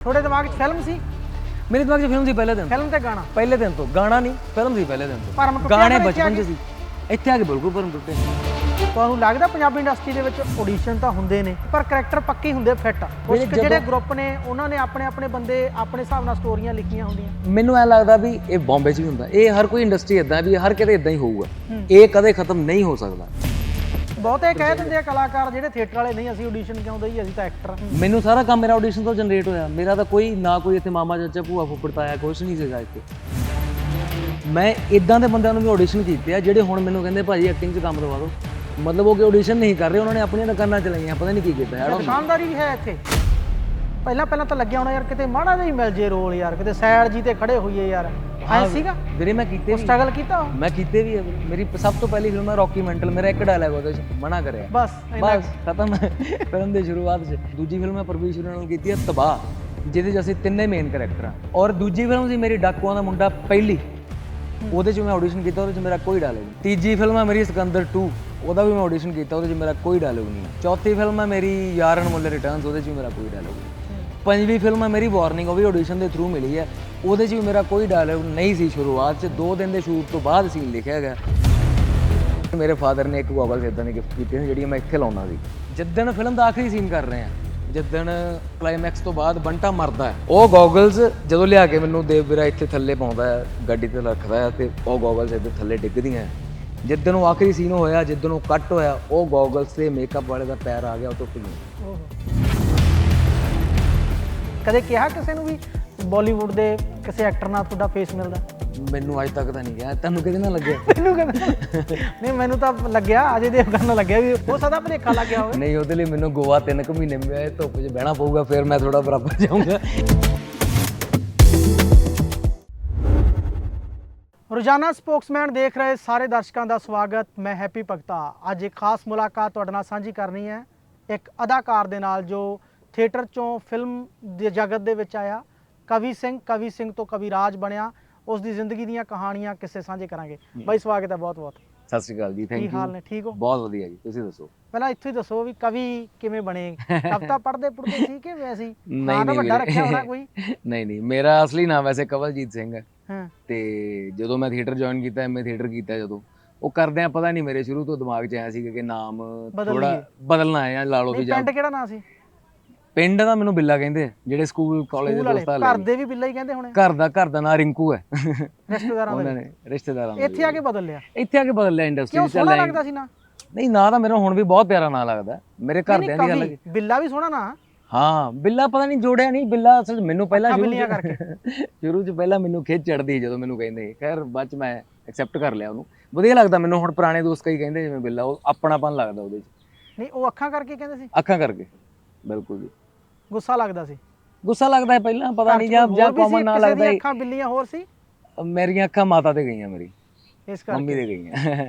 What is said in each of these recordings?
ਤੁਹਾਡੇ ਦਿਮਾਗ 'ਚ ਫਿਲਮ ਸੀ? ਮੇਰੇ ਦਿਮਾਗ 'ਚ ਫਿਲਮ ਸੀ ਪਹਿਲੇ ਦਿਨ ਫਿਲਮ ਤੇ ਗਾਣਾ? ਪਹਿਲੇ ਦਿਨ ਤੋਂ। ਗਾਣਾ ਨਹੀਂ ਫਿਲਮ ਸੀ ਪਹਿਲੇ ਦਿਨ ਭਰਮ ਤੋਂ ਟੁੱਟਿਆ ਗਾਣੇ ਫਿਰ ਇੱਥੇ ਆ ਬਚਪਨ 'ਚ ਕੇ? ਸੀ। ਇੱਥੇ ਆ ਕੇ ਬਿਲਕੁਲ ਭਰਮ ਟੁੱਟੇ ਤੁਹਾਨੂੰ ਲੱਗਦਾ ਪੰਜਾਬੀ ਇੰਡਸਟਰੀ ਦੇ ਵਿੱਚ ਆਡੀਸ਼ਨ ਤਾਂ ਹੁੰਦੇ ਨੇ ਪਰ ਕਰੈਕਟਰ ਪੱਕੇ ਹੁੰਦੇ ਫਿੱਟ ਕੁਝ ਕੁ ਜਿਹੜੇ ਗਰੁੱਪ ਨੇ ਉਹਨਾਂ ਨੇ ਆਪਣੇ ਆਪਣੇ ਬੰਦੇ ਆਪਣੇ ਹਿਸਾਬ ਨਾਲ ਸਟੋਰੀਆਂ ਲਿਖੀਆਂ ਹੁੰਦੀਆਂ। ਮੈਨੂੰ ਐ ਲੱਗਦਾ ਵੀ ਇਹ ਬੰਬੇ 'ਚ ਵੀ ਹੁੰਦਾ। ਇਹ ਹਰ ਕੋਈ ਇੰਡਸਟਰੀ ਇਦਾਂ ਵੀ ਹਰ ਕਿਤੇ ਇਦਾਂ ਹੀ ਹੋਊਗਾ। ਇਹ ਕਦੇ ਖਤਮ ਨਹੀਂ ਹੋ ਸਕਦਾ। ਬਹੁਤੇ ਕਹਿ ਦਿੰਦੇ ਆ ਕਲਾਕਾਰ ਜਿਹੜੇ ਥੀਏਟਰ ਵਾਲੇ ਨਹੀਂ ਅਸੀਂ ਆਡੀਸ਼ਨ ਕਿਉਂ ਦਈ ਅਸੀਂ ਤਾਂ ਐਕਟਰ ਮੈਨੂੰ ਸਾਰਾ ਕੰਮ ਮੇਰਾ ਆਡੀਸ਼ਨ ਤੋਂ ਜਨਰੇਟ ਹੋਇਆ। ਮੇਰਾ ਤਾਂ ਕੋਈ ਨਾ ਕੋਈ ਇੱਥੇ ਮਾਮਾ ਚਾਚਾ ਭੂਆ ਫੁੱਫੜ ਤਾਇਆ ਕੁਛ ਨਹੀਂ ਸੀਗਾ ਇੱਥੇ। ਮੈਂ ਇਦਾਂ ਦੇ ਬੰਦਿਆਂ ਨੂੰ ਵੀ ਆਡੀਸ਼ਨ ਕੀਤੇ ਆ ਜਿਹੜੇ ਹੁਣ ਮੈਨੂੰ ਕਹਿੰਦੇ ਭਾਜੀ ਐਕਟਿੰਗ 'ਚ ਕੰਮ ਦਵਾ ਦਿਓ। ਮਤਲਬ ਉਹ ਕਿ ਆਡੀਸ਼ਨ ਨਹੀਂ ਕਰ ਰਹੇ ਉਹਨਾਂ ਨੇ ਆਪਣੀਆਂ ਦੁਕਾਨਾਂ ਚਲਾਈਆਂ ਪਤਾ ਨਹੀਂ ਕੀ ਕੀਤਾ। ਹੈ ਦੁਕਾਨਦਾਰੀ ਵੀ ਹੈ ਇੱਥੇ? ਪਹਿਲਾਂ ਪਹਿਲਾਂ ਤਾਂ ਲੱਗਿਆ ਹੋਣਾ ਯਾਰ ਕਿਤੇ ਮਾੜਾ ਜਿਹਾ ਹੀ ਮਿਲ ਜੇ ਰੋਲ ਯਾਰ ਕਿਤੇ ਸਾਈਡ ਜੀ ਤੇ ਖੜੇ ਹੋਈਏ ਯਾਰ। ਐ ਸੀਗਾ? ਵੀਰੇ ਮੈਂ ਕੀਤੇ ਵੀ। ਸਟਰਗਲ ਕੀਤਾ ਮੈਂ ਕੀਤੇ ਵੀ ਆ। ਵੀਰੇ। ਮੇਰੀ ਸਭ ਤੋਂ ਪਹਿਲੀ ਫਿਲਮ ਹੈ ਰੌਕੀ ਮੈਂਟਲ ਮੇਰਾ ਇੱਕ ਡਾਇਲੌਗ ਉਹਦੇ 'ਚ ਮਨਾ ਕਰਿਆ। ਬਸ ਇੰਨਾ ਬਸ ਖਤਮ। ਫਿਲਮ ਦੀ ਸ਼ੁਰੂਆਤ 'ਚ। ਦੂਜੀ ਫਿਲਮ ਮੈਂ ਪਰਮੇਸ਼ਵਰ ਨਾਲ ਕੀਤੀ ਹੈ ਤਬਾਹ ਜਿਹਦੇ 'ਚ ਅਸੀਂ ਤਿੰਨੇ ਮੇਨ ਕੈਰੈਕਟਰ ਆ। ਔਰ ਦੂਜੀ ਫਿਲਮ ਸੀ ਮੇਰੀ ਡਾਕੂਆਂ ਦਾ ਮੁੰਡਾ ਪਹਿਲੀ। ਉਹਦੇ 'ਚ ਮੈਂ ਆਡੀਸ਼ਨ ਕੀਤਾ ਉਹਦੇ 'ਚ ਮੇਰਾ ਕੋਈ ਡਾਇਲੌਗ ਨਹੀਂ। ਤੀਜੀ ਫਿਲਮ ਹੈ ਮੇਰੀ ਸਿਕੰਦਰ 2 ਉਹਦਾ ਵੀ ਮੈਂ ਆਡੀਸ਼ਨ ਕੀਤਾ ਉਹਦੇ 'ਚ ਮੇਰਾ ਕੋਈ ਡਾਇਲੌਗ ਨਹੀਂ ਚੌਥੀ ਫਿਲਮ ਹੈ ਮੇਰੀ ਯਾਰਨ ਮੁੱਲੇ ਰਿਟਰਨਸ ਉਹਦੇ 'ਚ ਵੀ ਮੇਰਾ ਕੋਈ ਡਾਇਲੌਗ ਨਹੀਂ। ਪੰਜਵੀਂ ਫਿਲਮ ਹੈ ਮੇਰੀ ਵਾਰਨਿੰਗ ਉਹ ਵੀ ਆਡੀਸ਼ਨ ਦੇ ਥਰੂ ਮਿਲੀ ਹੈ। ਉਹਦੇ 'ਚ ਵੀ ਮੇਰਾ ਕੋਈ ਡਾਇਲੌਗ ਨਹੀਂ ਸੀ ਸ਼ੁਰੂਆਤ 'ਚ, ਦੋ ਦਿਨ ਦੇ ਸ਼ੂਟ ਤੋਂ ਬਾਅਦ ਸੀਨ ਲਿਖਿਆ ਗਿਆ। ਮੇਰੇ ਫਾਦਰ ਨੇ ਇੱਕ ਗੋਗਲਸ ਇਦਾਂ ਦੀ ਗਿਫਟ ਕੀਤੇ ਸੀ ਜਿਹੜੀਆਂ ਮੈਂ ਇੱਥੇ ਲਾਉਣਾ ਸੀ। ਜਿੱਦਣ ਫਿਲਮ ਦਾ ਆਖਰੀ ਸੀਨ ਕਰ ਰਹੇ ਆ ਜਿੱਦਣ ਕਲਾਈਮੈਕਸ ਤੋਂ ਬਾਅਦ ਬੰਟਾ ਮਰਦਾ ਹੈ, ਉਹ ਗੋਗਲਸ ਜਦੋਂ ਲਿਆ ਕੇ ਮੈਨੂੰ ਦੇਵ ਵੀਰਾ ਇੱਥੇ ਥੱਲੇ ਪਾਉਂਦਾ ਹੈ, ਗੱਡੀ ਤੇ ਰੱਖਦਾ ਹੈ ਤੇ ਉਹ ਗੋਗਲਸ ਇੱਥੇ ਥੱਲੇ ਡਿੱਗਦੀਆਂ ਜਿੱਦਣ ਉਹ ਆਖਰੀ ਸੀਨ ਹੋਇਆ, ਜਿੱਦਣ ਉਹ ਕੱਟ ਹੋਇਆ, ਉਹ ਗੋਗਲਸ ਤੇ ਮੇਕਅਪ ਵਾਲੇ ਦਾ ਪੈਰ ਆ ਗਿਆ, ਉਹ ਤੋਂ ਗਿਆ ਕਦੇ ਕਿਹਾ ਕਿਸੇ ਨੂੰ ਵੀ ਬਾਲੀਵੁੱਡ ਦੇ ਕਿਸੇ ਐਕਟਰ ਨਾਲ ਤੁਹਾਡਾ ਫੇਸ ਮਿਲਦਾ? ਮੈਨੂੰ ਅੱਜ ਤੱਕ ਤਾਂ ਨਹੀਂ ਗਿਆ ਤੈਨੂੰ ਕਿਹਦੇ ਨਾਲ ਲੱਗਿਆ? ਮੈਨੂੰ ਕਹਿੰਦਾ ਨਹੀਂ ਮੈਨੂੰ ਤਾਂ ਲੱਗਿਆ ਅਜੇ ਦੇਵਗਨ ਨਾਲ ਲੱਗਿਆ ਵੀ ਹੋ ਸਕਦਾ ਭਲੇਖਾ ਲੱਗ ਗਿਆ ਹੋਵੇ। ਨਹੀਂ ਉਹਦੇ ਲਈ ਮੈਨੂੰ ਗੋਆ ਤਿੰਨ ਕੁ ਮਹੀਨੇ ਮੈਂ ਧੁੱਪ 'ਚ ਬਹਿਣਾ ਪਊਗਾ ਫਿਰ ਮੈਂ ਥੋੜਾ ਬਰਾਬਰ ਜਾਊਂਗਾ। ਰੋਜ਼ਾਨਾ ਸਪੋਕਸਮੈਨ ਦੇਖ ਰਹੇ ਸਾਰੇ ਦਰਸ਼ਕਾਂ ਦਾ ਸਵਾਗਤ ਮੈਂ ਹੈਪੀ ਭਗਤਾ। ਅੱਜ ਇੱਕ ਖਾਸ ਮੁਲਾਕਾਤ ਤੁਹਾਡੇ ਨਾਲ ਸਾਂਝੀ ਕਰਨੀ ਹੈ। ਇੱਕ ਅਦਾਕਾਰ ਦੇ ਨਾਲ ਜੋ ਥੀਏਟਰ ਚੋਂ ਫਿਲਮ ਦੇ ਜਗਤ ਦੇ ਵਿੱਚ ਆਇਆ। ਕਵੀ ਸਿੰਘ ਕਵੀ ਸਿੰਘ ਤੋਂ ਕਵੀ ਰਾਜ ਬਣਿਆ। ਉਸ ਦੀ ਜ਼ਿੰਦਗੀ ਦੀਆਂ ਕਹਾਣੀਆਂ ਕਿੱਸੇ ਸਾਂਝੇ ਕਰਾਂਗੇ। ਬਾਈ ਸਵਾਗਤ ਹੈ ਬਹੁਤ ਬਹੁਤ। ਸਤਿ ਸ਼੍ਰੀ ਅਕਾਲ ਜੀ ਥੈਂਕ ਕੀ ਯੂ ਹਾਲ ਨੇ? ਠੀਕ ਹੋ? ਬਹੁਤ ਵਧੀਆ ਜੀ ਤੁਸੀਂ ਦੱਸੋ? ਪਹਿਲਾਂ ਇੱਥੇ ਦੱਸੋ ਵੀ ਕਵੀ ਕਿਵੇਂ ਬਣੇ? ਕਵਿਤਾ ਪੜ੍ਹਦੇ ਪੜ੍ਹਦੇ ਸੀ ਕਿ ਵੈਸੇ ਹੀ? ਨਹੀਂ, ਵੱਡਾ। ਰੱਖਿਆ ਹੋਣਾ ਕੋਈ? ਨਹੀਂ ਨਹੀਂ ਮੇਰਾ ਅਸਲੀ ਨਾਮ ਵੈਸੇ ਕਵਲਜੀਤ ਸਿੰਘ ਹੈ। ਹਾਂ। ਤੇ ਜਦੋਂ ਮੈਂ ਥੀਏਟਰ ਜੁਆਇਨ ਕੀਤਾ ਐਮਏ ਥੀਏਟਰ ਕੀਤਾ ਜਦੋਂ। ਉਹ ਕਰਦੇ ਆ ਪਤਾ ਨਹੀਂ ਮੇਰੇ ਸ਼ੁਰੂ ਤੋਂ ਦਿਮਾਗ 'ਚ ਆਇਆ ਸੀ ਕਿ ਨਾਮ ਥੋੜਾ। ਬਦਲਣਾ ਹੈ ਜਾਂ ਲਾ ਲਓ ਵੀ ਜਾਂ ਪਿੰਡ ਕਿਹੜਾ ਨਾਂ ਸੀ? ਪਿੰਡ ਦਾ ਮੈਨੂੰ ਬਿੱਲਾ ਕਹਿੰਦੇ ਆ, ਜਿਹੜੇ ਸਕੂਲ ਕਾਲਜ ਦੇ ਸਕੂਲ ਵਾਲੇ ਦੋਸਤਾਂ ਘਰ ਦੇ ਵੀ ਬਿੱਲਾ ਹੀ ਕਹਿੰਦੇ ਹੋਣੇ? ਘਰ ਦਾ ਘਰ ਦਾ ਨਾਂ ਰਿੰਕੂ ਹੈ। ਰਿਸ਼ਤੇਦਾਰਾਂ ਉਹਨਾਂ ਦੇ ਨੇ ਰਿਸ਼ਤੇਦਾਰਾਂ ਦਾ। ਇੱਥੇ ਆ ਕੇ ਬਦਲ ਲਿਆ। ਇੱਥੇ ਆ ਕੇ ਬਦਲ ਲਿਆ ਇੰਡਸਟਰੀ ਕਿਉਂ 'ਚ ਸੋਹਣਾ ਲੱਗਦਾ ਸੀ ਨਾ? ਨਹੀਂ ਨਾਂ ਤਾਂ ਮੈਨੂੰ ਹੁਣ ਵੀ ਬਹੁਤ ਪਿਆਰਾ ਨਾਂ ਲੱਗਦਾ। ਮੇਰੇ ਘਰਦਿਆਂ ਦੀ ਗੱਲ ਕਵੀ, ਬਿੱਲਾ ਵੀ ਸੋਹਣਾ ਨਾ। ਹਾਂ ਬਿੱਲਾ ਪਤਾ ਨਹੀਂ ਜੋੜਿਆ ਨਹੀਂ ਬਿੱਲਾ ਅਸਲ 'ਚ ਮੈਨੂੰ ਪਹਿਲਾਂ ਅੱਖਾਂ ਬਿੱਲੀਆਂ 'ਚ ਸ਼ੁਰੂ 'ਚ ਪਹਿਲਾਂ ਮੈਨੂੰ ਖਿੱਚ ਚੜਦੀ ਜਦੋਂ ਮੈਨੂੰ ਕਹਿੰਦੇ ਖੈਰ ਬਾਅਦ 'ਚ ਮੈਂ ਐਕਸੈਪਟ ਕਰ ਲਿਆ ਉਹਨੂੰ। ਵਧੀਆ ਲੱਗਦਾ ਮੈਨੂੰ ਹੁਣ ਪੁਰਾਣੇ ਦੋਸਤ ਕਈ ਕਹਿੰਦੇ ਜਿਵੇਂ ਬਿੱਲਾ ਉਹ ਆਪਣਾਪਨ ਲੱਗਦਾ ਉਹਦੇ 'ਚ। ਨਹੀਂ ਉਹ ਅੱਖਾਂ ਕਰਕੇ ਕਹਿੰਦੇ ਸੀ? ਅੱਖਾਂ ਕਰਕੇ ਬਿਲਕੁਲ ਜੀ। ਗੁੱਸਾ ਲੱਗਦਾ ਸੀ। ਗੁੱਸਾ ਲੱਗਦਾ ਹੈ ਪਹਿਲਾਂ ਪਤਾ ਨਹੀਂ ਜਾਂ ਜਾਂ ਕਾਮਨ ਨਾ ਲੱਗਦਾ ਹੈ ਅੱਖਾਂ ਬਿੱਲੀਆਂ ਹੋਰ ਸੀ? ਮੇਰੀਆਂ ਅੱਖਾਂ ਮਾਤਾ ਤੇ ਗਈਆਂ ਮੇਰੀ। ਇਸ ਮੰਮੀ ਕਰਕੇ ਦੇ ਗਈਆਂ।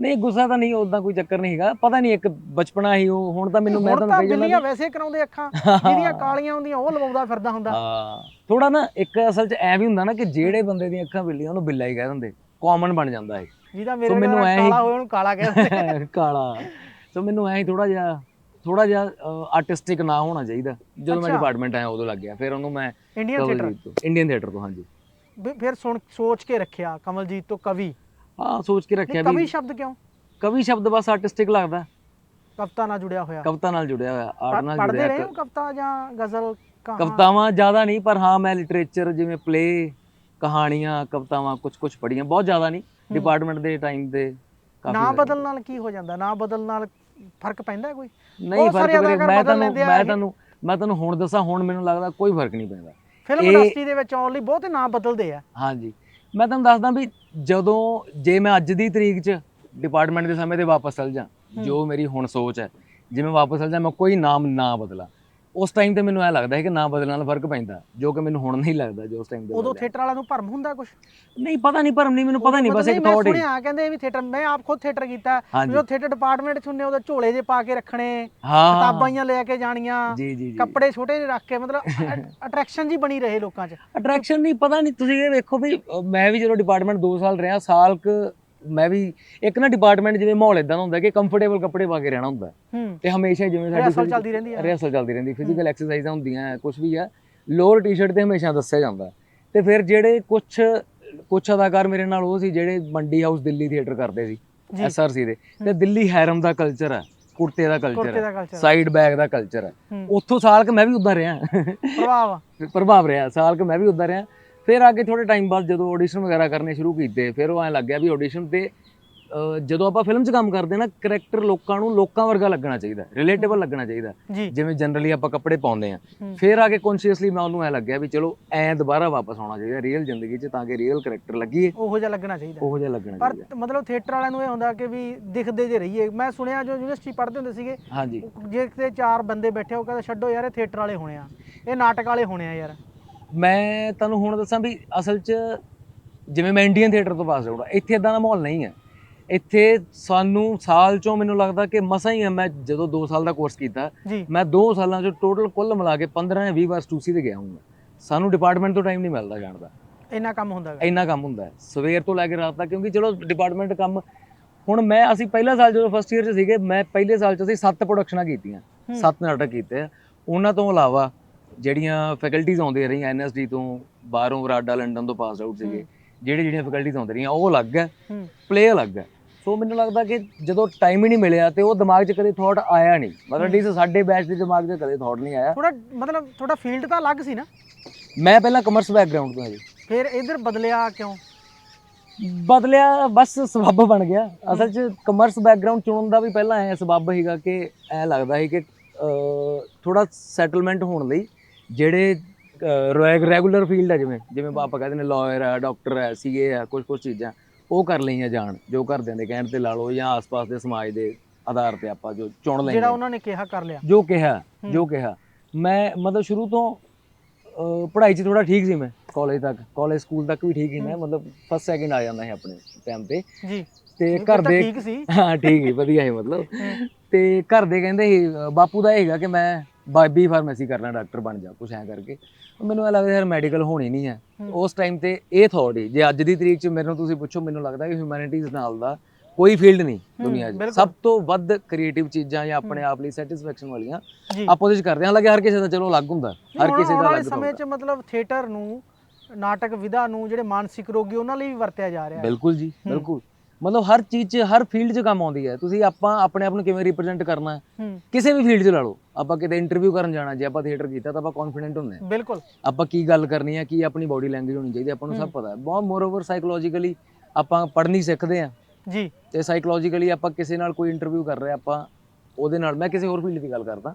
ਨਹੀਂ ਗੁੱਸਾ ਤਾਂ ਨਹੀਂ ਉਦਾਂ ਕੋਈ ਚੱਕਰ ਨਹੀਂ ਹੈਗਾ। ਪਤਾ ਨਹੀਂ ਇੱਕ ਬਚਪਨਾ ਹੀ ਉਹ ਹੁਣ ਤਾਂ ਮੈਨੂੰ ਮੈਂ ਤੁਹਾਨੂੰ ਤਾਂ ਕਹੀ ਜਾਂਦਾ ਬਿੱਲੀਆਂ ਵੈਸੇ ਕਰਾਉਂਦੇ ਅੱਖਾਂ ਜਿਹਦੀਆਂ ਕਾਲੀਆਂ ਹੁੰਦੀਆਂ ਉਹ ਲਵਾਉਂਦਾ ਫਿਰਦਾ ਹੁੰਦਾ। ਹਾਂ ਥੋੜਾ ਨਾ ਇੱਕ ਅਸਲ 'ਚ ਐ ਵੀ ਹੁੰਦਾ ਨਾ ਕਿ ਜਿਹੜੇ ਬੰਦੇ ਦੀਆਂ ਅੱਖਾਂ ਬਿੱਲੀਆਂ ਉਹਨੂੰ ਬਿੱਲਾ ਹੀ ਕਹਿ ਦਿੰਦੇ। ਕਾਮਨ ਬਣ ਜਾਂਦਾ ਹੈ ਜਿਹਦਾ ਮੇਰੇ ਨਾਲ ਹੀ- ਕਾਲਾ ਹੋਇਆ ਉਹਨੂੰ ਕਾਲਾ ਕਹਿੰਦੇ ਕਾਲਾ। ਸੋ ਮੈਨੂੰ ਐਂ ਥੋੜਾ ਜਿਹਾ ਥੋੜਾ ਜਿਹਾ ਆਰਟਿਸਟਿਕ ਨਾ ਹੋਣਾ ਚਾਹੀਦਾ। ਜਦੋਂ ਮੈਂ ਅੱਛਾ। ਡਿਪਾਰਟਮੈਂਟ ਆਇਆ ਉਦੋਂ ਲੱਗ ਗਿਆ। ਫਿਰ ਉਹਨੂੰ ਮੈਂ ਇੰਡੀਅਨ ਥੀਏਟਰ ਕਵਲਜੀਤ ਤੋਂ ਇੰਡੀਅਨ ਥੀਏਟਰ ਤੋਂ ਹਾਂਜੀ। ਫਿਰ ਸੁਣ ਸੋਚ ਕੇ ਰੱਖਿਆ ਕਮਲਜੀਤ ਤੋਂ ਕਵੀ? ਹਾਂ ਸੋਚ ਕੇ ਰੱਖਿਆ ਨਹੀਂ, ਵੀ ਕਵੀ ਸ਼ਬਦ ਕਿਉਂ? ਕਵੀ ਸ਼ਬਦ ਬਸ ਆਰਟਿਸਟਿਕ ਲੱਗਦਾ। ਕਵਿਤਾ ਨਾਲ ਜੁੜਿਆ ਹੋਇਆ। ਕਵਿਤਾ ਨਾਲ ਜੁੜਿਆ ਹੋਇਆ ਆਰਟ ਨਾਲ ਜੁੜਿਆ ਰਹੇ ਹੋ ਕਵਿਤਾ ਜਾਂ ਗਜ਼ਲ ਕਹਾਣੀ ਕਵਿਤਾਵਾਂ ਜ਼ਿਆਦਾ ਨਹੀਂ ਪਰ ਹਾਂ ਮੈਂ ਲਿਟਰੇਚਰ ਜਿਵੇਂ ਪਲੇ ਕਹਾਣੀਆਂ ਕਵਿਤਾਵਾਂ ਕੁਝ ਕੁਝ ਪੜ੍ਹੀਆਂ। ਬਹੁਤ ਜ਼ਿਆਦਾ ਨਹੀਂ ਡਿਪਾਰਟਮੈਂਟ ਦੇ ਟਾਈਮ ਦੇ ਕਾਫੀ ਨਾ। ਬਦਲ ਨਾਲ ਕੀ ਹੋ ਜਾਂਦਾ? ਨਾ ਬਦਲ ਨਾਲ ਫ਼ਰਕ ਪੈਂਦਾ ਕੋਈ? ਨਹੀਂ ਬਹੁਤ ਫ਼ਰਕ ਵੀਰੇ ਅਦਾਕਾਰ ਮੈਂ ਬਦਲ ਤੁਹਾਨੂੰ ਲੈਂਦੇ ਆ ਮੈਂ ਇਹ। ਤੁਹਾਨੂੰ ਮੈਂ ਤੁਹਾਨੂੰ ਹੁਣ ਦੱਸਾਂ ਹੁਣ ਮੈਨੂੰ ਲੱਗਦਾ ਕੋਈ ਫ਼ਰਕ ਨਹੀਂ ਪੈਂਦਾ। ਫਿਲਮ ਇਹ- ਇੰਡਸਟਰੀ ਦੇ ਵਿੱਚ ਆਉਣ ਲਈ ਬਹੁਤੇ ਨਾਂ ਬਦਲਦੇ ਆ। ਹਾਂਜੀ। ਮੈਂ ਤੁਹਾਨੂੰ ਦੱਸਦਾ ਵੀ ਜਦੋਂ ਜੇ ਮੈਂ ਅੱਜ ਦੀ ਤਰੀਕ 'ਚ ਡਿਪਾਰਟਮੈਂਟ ਦੇ ਸਮੇਂ ਤੇ ਵਾਪਸ ਚਲ ਜਾ ਜੋ ਮੇਰੀ ਹੁਣ ਸੋਚ ਹੈ ਜੇ ਮੈਂ ਵਾਪਸ ਚਲ ਜਾ ਮੈਂ ਕੋਈ ਨਾਮ ਨਾ ਬਦਲਾਂ। ਉਸ ਟਾਈਮ ਤੇ ਮੈਨੂੰ ਐ ਲੱਗਦਾ ਹੈ ਕਿ ਨਾ ਬਦਲਣ ਨਾਲ ਫ਼ਰਕ ਪੈਂਦਾ ਜੋ ਕਿ ਮੈਨੂੰ ਹੁਣ ਨਹੀਂ ਲੱਗਦਾ ਜੋ ਉਸ ਟਾਈਮ ਤੇ ਉਦੋਂ। ਥੀਏਟਰ ਵਾਲਿਆਂ ਨੂੰ ਭਰਮ ਹੁੰਦਾ ਕੁਝ ਨਹੀਂ ਪਤਾ ਨਹੀਂ ਭਰਮ ਨਹੀਂ ਮੈਨੂੰ ਪਤਾ ਨਹੀਂ ਬਸ ਇੱਕ ਮੈਂ ਥੋੜੀ ਸੁਣਿਆ ਕਹਿੰਦੇ ਵੀ ਥੀਏਟਰ ਮੈਂ ਆਪ ਖੁਦ ਥੀਏਟਰ ਕੀਤਾ। ਜਦੋਂ ਥੀਏਟਰ ਡਿਪਾਰਟਮੈਂਟ ਚ ਹੁੰਨੇ ਉਹਦੇ ਝੋਲੇ ਜੇ ਪਾ ਕੇ ਰੱਖਣੇ ਹਾਂ ਕਿਤਾਬਾਂ ਹੀ ਲੈ ਕੇ ਜਾਣੀਆਂ ਕੱਪੜੇ ਛੋਟੇ ਜਿਹੇ ਰੱਖ ਕੇ ਮਤਲਬ ਅਟਰੈਕਸ਼ਨ ਜੀ ਬਣੀ ਰਹੇ ਲੋਕਾਂ 'ਚ। ਅਟਰੈਕਸ਼ਨ ਨਹੀਂ ਪਤਾ ਨਹੀਂ ਤੁਸੀਂ ਇਹ ਵੇਖੋ ਵੀ ਮੈਂ ਵੀ ਜਦੋਂ ਡਿਪਾਰਟਮੈਂਟ 2 ਸਾਲ ਰਿਹਾ ਸਾਲ ਕ ਮੈਂ ਵੀ ਇੱਕ ਨਾ ਡਿਪਾਰਟਮੈਂਟ ਜਿਵੇਂ ਮਾਹੌਲ ਇਦਾਂ ਦਾ ਹੁੰਦਾ ਕਿ ਕੰਫਰਟੇਬਲ ਕੱਪੜੇ ਪਾ ਕੇ ਰਹਿਣਾ ਹੁੰਦਾ। ਹੂੰ। ਤੇ ਹਮੇਸ਼ਾ ਹੀ ਜਿਵੇਂ ਸਾਡੀ physical- ਚੱਲਦੀ ਰਹਿੰਦੀ ਹੈ। rehearsal ਚੱਲਦੀ ਰਹਿੰਦੀ ਫਿਜ਼ੀਕਲ ਐਕਸਰਸਾਈਜ਼ਾਂ ਹੁੰਦੀਆਂ ਕੁਝ ਵੀ ਆ। ਲੋਅਰ ਟੀ-ਸ਼ਰਟ ਤੇ ਹਮੇਸ਼ਾ ਦੱਸਿਆ ਜਾਂਦਾ। ਤੇ ਫਿਰ ਜਿਹੜੇ ਕੁਝ ਕੁਝ ਅਦਾਕਾਰ ਮੇਰੇ ਨਾਲ ਉਹ ਸੀ ਜਿਹੜੇ ਮੰਡੀ ਹਾਊਸ ਦਿੱਲੀ ਥੀਏਟਰ ਕਰਦੇ ਸੀ। ਐਸਆਰਸੀ ਦੇ। ਤੇ ਦਿੱਲੀ ਹੈਰਮ ਦਾ ਕਲਚਰ ਹੈ ਕੁੜਤੇ ਦਾ ਕਲਚਰ ਹੈ ਸਾਈਡ ਬੈਗ ਦਾ ਕਲਚਰ ਹੂੰ। ਉੱਥੋਂ ਸਾਲ ਕ ਮੈਂ ਵੀ ਉਦਾਂ ਰਿਹਾ। ਪ੍ਰਭਾਵ ਪ੍ਰਭਾਵ ਰਿਹਾ ਸਾਲ ਕ ਮੈਂ ਵੀ ਉਦਾਂ ਰਿਹਾ। ਫਿਰ ਅੱਗੇ ਥੋੜੇ ਟਾਈਮ ਬਾਅਦ ਜਦੋਂ ਆਡੀਸ਼ਨ ਵਗੈਰਾ ਕਰਨੇ ਸ਼ੁਰੂ ਕੀਤੇ ਫਿਰ ਉਹ ਐਂ ਲੱਗਿਆ ਵੀ ਆਡੀਸ਼ਨ ਤੇ ਜਦੋਂ ਆਪਾਂ ਫਿਲਮ 'ਚ ਕੰਮ ਕਰਦੇ ਨਾ ਕਰੈਕਟਰ ਲੋਕਾਂ ਨੂੰ ਲੋਕਾਂ ਵਰਗਾ ਲੱਗਣਾ ਚਾਹੀਦਾ ਰਿਲੇਟੇਬਲ ਲੱਗਣਾ ਚਾਹੀਦਾ। ਜਿਵੇਂ ਜਨਰਲੀ ਆਪਾਂ ਕੱਪੜੇ ਪਾਉਂਦੇ ਆ। ਫਿਰ ਆ ਕੇ ਕੌਨਸ਼ੀਅਸਲੀ ਮੈਂ ਉਹਨੂੰ ਐ ਲੱਗਿਆ ਵੀ ਚਲੋ ਐ ਦੁਬਾਰਾ ਵਾਪਸ ਆਉਣਾ ਚਾਹੀਦਾ ਰੀਅਲ ਜ਼ਿੰਦਗੀ 'ਚ ਤਾਂ ਕਿ ਰੀਅਲ ਕਰੈਕਟਰ ਲੱਗੀਏ। ਉਹੋ ਜਿਹਾ ਲੱਗਣਾ ਚਾਹੀਦਾ। ਉਹੋ ਜਿਹਾ ਲੱਗਣਾ ਪਰ ਮਤਲਬ ਥੀਏਟਰ ਵਾਲਿਆਂ ਨੂੰ ਇਹ ਹੁੰਦਾ ਕਿ ਵੀ ਦਿਖਦੇ ਜੇ ਰਹੀਏ। ਮੈਂ ਸੁਣਿਆ ਜੋ ਯੂਨੀਵਰਸਿਟੀ ਪੜ੍ਹਦੇ ਹੁੰਦੇ ਸੀਗੇ ਹਾਂਜੀ। ਜੇ ਕਿਤੇ ਚਾਰ ਬੰਦੇ ਬੈਠੇ ਉਹ ਕਹਿੰਦੇ ਛੱਡੋ ਯਾਰ ਇਹ ਥੀਏਟਰ ਵਾਲੇ ਹੋਣੇ ਆ। ਇਹ ਨਾਟਕ ਵਾਲੇ ਹੋਣੇ ਆ ਯਾਰ। ਮੈਂ ਤੁਹਾਨੂੰ ਹੁਣ ਦੱਸਾਂ ਵੀ ਅਸਲ 'ਚ ਜਿਵੇਂ ਮੈਂ ਇੰਡੀਅਨ ਥੀਏਟਰ ਤੋਂ ਪਾਸ ਆਊਟ ਇੱਥੇ ਇਦਾਂ ਦਾ ਮਾਹੌਲ ਨਹੀਂ ਹੈ। ਇੱਥੇ ਸਾਨੂੰ ਸਾਲ 'ਚੋਂ ਮੈਨੂੰ ਲੱਗਦਾ ਕਿ ਮਸਾਂ ਹੀ ਹੈ ਮੈਂ ਜਦੋਂ 2 ਸਾਲ ਦਾ ਕੋਰਸ ਕੀਤਾ ਮੈਂ 2 ਸਾਲਾਂ 'ਚ ਟੋਟਲ ਕੁੱਲ ਮਿਲਾ ਕੇ 15 ਜਾਂ 20 ਵਾਰ ਸਟੂਸੀ ਤੇ ਗਿਆ ਹਾਂ ਸਾਨੂੰ ਡਿਪਾਰਟਮੈਂਟ ਤੋਂ ਟਾਈਮ ਨਹੀਂ ਮਿਲਦਾ ਜਾਣ ਦਾ। ਇੰਨਾ ਕੰਮ ਹੁੰਦਾ ਗਾ ਇੰਨਾ ਕੰਮ ਹੁੰਦਾ ਹੈ। ਸਵੇਰ ਤੋਂ ਲੈ ਕੇ ਰਾਤ ਤੱਕ ਕਿਉਂਕਿ ਚਲੋ ਡਿਪਾਰਟਮੈਂਟ ਕੰਮ ਹੁਣ ਮੈਂ ਅਸੀਂ ਪਹਿਲਾ ਸਾਲ ਜਦੋਂ ਫਸਟ ਇਅਰ 'ਚ ਸੀਗੇ ਮੈਂ ਪਹਿਲੇ ਸਾਲ 'ਚ ਅਸੀਂ ਸੱਤ ਪ੍ਰੋਡਕਸ਼ਨਾਂ ਕੀਤੀਆਂ ਹੂੰ। ਸੱਤ ਨਾਟਕ ਕੀਤੇ ਉਹਨਾਂ ਤੋਂ ਇਲਾਵਾ ਜਿਹੜੀਆਂ ਫੈਕਲਟੀਆਂ ਆਉਂਦੀਆਂ ਰਹੀਆਂ ਐਨਐਸਡੀ ਤੋਂ ਬਾਹਰੋਂ ਵਰਾਡਾ ਲੰਡਨ ਤੋਂ ਪਾਸ ਆਊਟ ਸੀਗੇ ਜਿਹੜੇ ਜਿਹੜੀਆਂ ਫੈਕਲਟੀਆਂ ਆਉਂਦੀਆਂ ਰਹੀਆਂ ਉਹ ਅਲੱਗ ਹੈ ਪਲੇ ਅਲੱਗ ਹੈ। ਸੋ ਮੈਨੂੰ ਲੱਗਦਾ ਕਿ ਜਦੋਂ ਟਾਈਮ ਹੀ ਨਹੀਂ ਮਿਲਿਆ ਤੇ ਉਹ ਦਿਮਾਗ 'ਚ ਕਦੇ ਥਾਟ ਆਇਆ ਨਹੀਂ। ਮਤਲਬ ਐਟਲੀਸਟ ਸਾਡੇ ਬੈਚ ਦੇ ਦਿਮਾਗ 'ਚ ਕਦੇ ਥਾਟ ਨਹੀਂ ਆਇਆ। ਥੋੜਾ ਮਤਲਬ ਤੁਹਾਡਾ ਫੀਲਡ ਤਾਂ ਅਲੱਗ ਸੀ ਨਾ। ਮੈਂ ਪਹਿਲਾਂ ਕਮਰਸ ਬੈਕਗ੍ਰਾਉਂਡ ਤੋਂ ਹਾਂ ਜੀ। ਫਿਰ ਇਧਰ ਬਦਲਿਆ ਕਿਉਂ? ਬਦਲਿਆ ਬਸ ਸਬੱਬ ਬਣ ਗਿਆ। ਅਸਲ 'ਚ ਕਮਰਸ ਬੈਕਗ੍ਰਾਉਂਡ ਚੁਣਨ ਦਾ ਵੀ ਪਹਿਲਾਂ ਐ ਸਬੱਬ ਸੀਗਾ ਕਿ ਐ ਲੱਗਦਾ ਸੀ ਕਿ ਥੋੜਾ ਸੈਟਲਮੈਂਟ ਹੋਣ ਲਈ ਜਿਹੜੇ ਰੈਗੂਲਰ ਫੀਲਡ ਹੈ ਜਿਵੇਂ ਜਿਵੇਂ ਆਪਾਂ ਕਹਿੰਦੇ ਨੇ ਲਾਇਰ ਹੈ ਡਾਕਟਰ ਹੈ ਸੀਏ ਹੈ ਕੁਝ ਕੁਝ ਚੀਜ਼ਾਂ ਉਹ ਕਰ ਲਈਆਂ ਜਾਣ ਜੋ ਘਰਦਿਆਂ ਦੇ ਕਹਿਣ ਤੇ ਲਾ ਲਓ ਜਾਂ ਆਸ-ਪਾਸ ਦੇ ਸਮਾਜ ਦੇ ਆਧਾਰ ਤੇ ਆਪਾਂ ਜੋ ਚੁਣ ਲੈਂਦੇ ਜਿਹੜਾ। ਉਹਨਾਂ ਨੇ ਕਿਹਾ ਕਰ ਲਿਆ। ਜੋ ਕਿਹਾ ਜੋ ਕਿਹਾ। ਮੈਂ ਮਤਲਬ ਸ਼ੁਰੂ ਤੋਂ ਪੜ੍ਹਾਈ 'ਚ ਥੋੜਾ ਠੀਕ ਸੀ ਮੈਂ ਕਾਲਜ ਤੱਕ ਕਾਲਜ ਸਕੂਲ ਤੱਕ ਵੀ ਠੀਕ ਹੀ ਮੈਂ ਮਤਲਬ ਫਸਟ ਸੈਕਿੰਡ ਆ ਜਾਂਦਾ ਸੀ ਆਪਣੇ ਟਾਈਮ ਤੇ। ਜੀ। ਤੇ ਘਰ ਦੇ ਠੀਕ ਸੀ। ਹਾਂ ਠੀਕ ਹੀ ਵਧੀਆ ਹੀ ਮਤਲਬ। ਤੇ ਘਰ ਦੇ ਕਹਿੰਦੇ ਸੀ ਬਾਪੂ ਦਾ ਇਹ ਹੈਗਾ ਕਿ ਮੈਂ ਬਾਬੀ ਫਾਰਮੇਸੀ ਕਰਨਾ ਡਾਕਟਰ ਬਣ ਜਾ ਕੁਛ ਐਂ ਕਰਕੇ। ਮੈਨੂੰ ਇਹ ਲੱਗਦਾ ਯਾਰ ਮੈਡੀਕਲ ਹੋਣੀ ਨਹੀਂ ਹੈ। ਉਸ ਟਾਈਮ ਤੇ ਇਹ ਥੋਟ ਹੀ ਜੇ ਅੱਜ ਦੀ ਤਰੀਕ 'ਚ ਮੈਨੂੰ ਤੁਸੀਂ ਪੁੱਛੋ ਮੈਨੂੰ ਲੱਗਦਾ ਕਿ ਹਿਊਮੈਨਿਟੀਜ਼ ਨਾਲ ਦਾ ਕੋਈ ਫੀਲਡ ਨਹੀਂ ਦੁਨੀਆ 'ਚ। ਸਭ ਤੋਂ ਵੱਧ ਕ੍ਰੀਏਟਿਵ ਚੀਜ਼ਾਂ ਜਾਂ ਆਪਣੇ ਆਪ ਲਈ ਸੈਟੀਸਫੈਕਸ਼ਨ ਵਾਲੀਆਂ ਆਪਾਂ ਉਹਦੇ 'ਚ ਕਰਦੇ ਹਾਂ। ਹਾਲਾਂਕਿ ਹਰ ਕਿਸੇ ਦਾ ਚਲੋ ਅਲੱਗ ਹੁੰਦਾ ਹਰ ਕਿਸੇ ਦਾ ਅਲੱਗ ਸਮੇਂ 'ਚ ਮਤਲਬ ਥੀਏਟਰ ਨੂੰ ਨਾਟਕ ਵਿਧਾ ਨੂੰ ਜਿਹੜੇ ਮਾਨਸਿਕ ਰੋਗੀ ਉਹਨਾਂ ਲਈ ਵੀ ਵਰਤਿਆ ਜਾ ਰਿਹਾ ਹੈ। ਬਿਲਕੁਲ ਜੀ ਬਿਲਕੁਲ। ਮਤਲਬ ਹਰ ਚੀਜ਼ 'ਚ ਹਰ ਫੀਲਡ 'ਚ ਕੰਮ ਆਉਂਦੀ ਹੈ। ਤੁਸੀਂ ਆਪਾਂ ਆਪਣੇ ਆਪ ਨੂੰ ਕਿਵੇਂ ਰਿਪਰੈਜ਼ੈਂਟ ਕਰਨਾ ਹੈ? ਹੂੰ। ਕਿਸੇ ਵੀ ਫੀਲਡ 'ਚ ਲਾ ਲਓ। ਆਪਾਂ ਕਿਤੇ ਇੰਟਰਵਿਊ ਕਰਨ ਜਾਣਾ ਜੇ ਆਪਾਂ ਥੀਏਟਰ ਕੀਤਾ ਤਾਂ ਆਪਾਂ ਕੌਨਫੀਡੈਂਟ ਹੁੰਦੇ ਹਾਂ। ਬਿਲਕੁਲ। ਆਪਾਂ ਕੀ ਗੱਲ ਕਰਨੀ ਹੈ ਕੀ ਆਪਣੀ ਬਾਡੀ ਲੈਂਗੁਏਜ ਹੋਣੀ ਚਾਹੀਦੀ ਹੈ, ਆਪਾਂ ਨੂੰ ਸਭ ਪਤਾ ਹੈ। ਬਹੁਤ ਮੋਰਓਵਰ ਸਾਈਕੋਲੋਜੀਕਲੀ ਆਪਾਂ ਪੜ੍ਹਨੀ ਸਿੱਖਦੇ ਆ ਜੀ। ਤੇ ਸਾਈਕੋਲੋਜੀਕਲੀ ਆਪਾਂ ਕਿਸੇ ਨਾਲ ਕੋਈ ਇੰਟਰਵਿਊ ਕਰ ਰਹੇ ਆਪਾਂ ਉਹਦੇ ਨਾਲ ਮੈਂ ਕਿਸੇ ਹੋਰ ਫੀਲਡ ਦੀ ਗੱਲ ਕਰਦਾ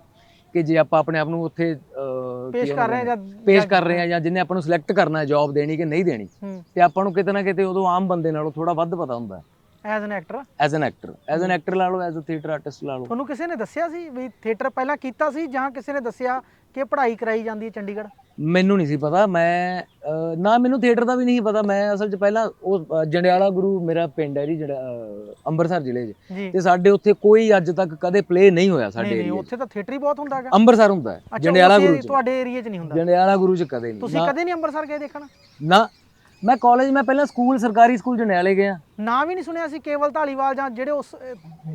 ਕਿ ਜੇ ਆਪਾਂ ਆਪਣੇ ਆਪ ਨੂੰ ਉੱਥੇ ਪੇਸ਼ ਕਰ ਰਹੇ ਹਾਂ ਜਾਂ ਪੇਸ਼ ਕਰ ਰਹੇ ਆ ਜਾਂ ਜਿਹਨੇ ਆਪਾਂ ਨੂੰ ਸਿਲੈਕਟ ਕਰਨਾ ਹੈ ਜੌਬ ਦੇਣੀ ਕਿ ਨਹੀਂ ਦੇਣੀ ਹੂੰ। ਤੇ ਆਪਾਂ ਨੂੰ ਕਿਤੇ ਨਾ ਕਿਤੇ ਉਦੋਂ ਆਮ ਬੰਦੇ ਨਾਲੋਂ ਥੋੜਾ ਵੱਧ ਪਤਾ ਹੁੰਦਾ as an actor as an actor as an actor ਲਾ ਲਓ ਐਜ਼ ਅ ਥੀਏਟਰ ਆਰਟਿਸਟ ਲਾ ਲਓ। ਤੁਹਾਨੂੰ ਕਿਸੇ ਨੇ ਦੱਸਿਆ ਸੀ ਵੀ ਥੀਏਟਰ ਪਹਿਲਾਂ ਕੀਤਾ ਸੀ ਜਾਂ ਕਿਸੇ ਨੇ ਦੱਸਿਆ ਕਿ ਪੜ੍ਹਾਈ ਕਰਾਈ ਜਾਂਦੀ ਹੈ ਚੰਡੀਗੜ੍ਹ? ਮੈਨੂੰ ਨਹੀਂ ਸੀ ਪਤਾ। ਮੈਂ ਨਾ ਮੈਨੂੰ ਥੀਏਟਰ ਦਾ ਵੀ ਨਹੀਂ ਪਤਾ। ਮੈਂ ਅਸਲ 'ਚ ਪਹਿਲਾਂ ਉਹ ਜੰਡਿਆਲਾ ਗੁਰੂ ਮੇਰਾ ਪਿੰਡ ਹੈ ਜੀ ਜਿਹੜਾ ਅੰਮ੍ਰਿਤਸਰ ਜ਼ਿਲ੍ਹੇ 'ਚ। ਤੇ ਸਾਡੇ ਉੱਥੇ ਕੋਈ ਅੱਜ ਤੱਕ ਕਦੇ ਪਲੇ ਨਹੀਂ ਹੋਇਆ ਸਾਡੇ ਨਹੀਂ ਉੱਥੇ ਤਾਂ ਥੀਏਟਰ ਹੀ ਬਹੁਤ ਹੁੰਦਾ ਹੈਗਾ। ਅੰਮ੍ਰਿਤਸਰ ਹੁੰਦਾ ਜੰਡਿਆਲਾ ਗੁਰੂ 'ਚ। ਤੁਹਾਡੇ ਏਰੀਆ 'ਚ ਨਹੀਂ ਹੁੰਦਾ। ਜੰਡਿਆਲਾ ਗੁਰੂ 'ਚ ਕਦੇ ਨਹੀਂ। ਤੁਸੀਂ ਕਦੇ ਨਹੀਂ ਅੰਮ੍ਰਿਤਸਰ ਗਏ ਦੇਖਣ? ਨਾ। ਮੈਂ ਕਾਲਜ ਮੈਂ ਪਹਿਲਾਂ ਸਕੂਲ ਸਰਕਾਰੀ ਸਕੂਲ ਜੰਡਿਆਲੇ ਗਿਆ ਨਾਂ ਵੀ ਨਹੀਂ ਸੁਣਿਆ ਸੀ ਕੇਵਲ ਢਾਲੀਵਾਲ ਜਾਂ ਜਿਹੜੇ ਉਸ ਅਹ,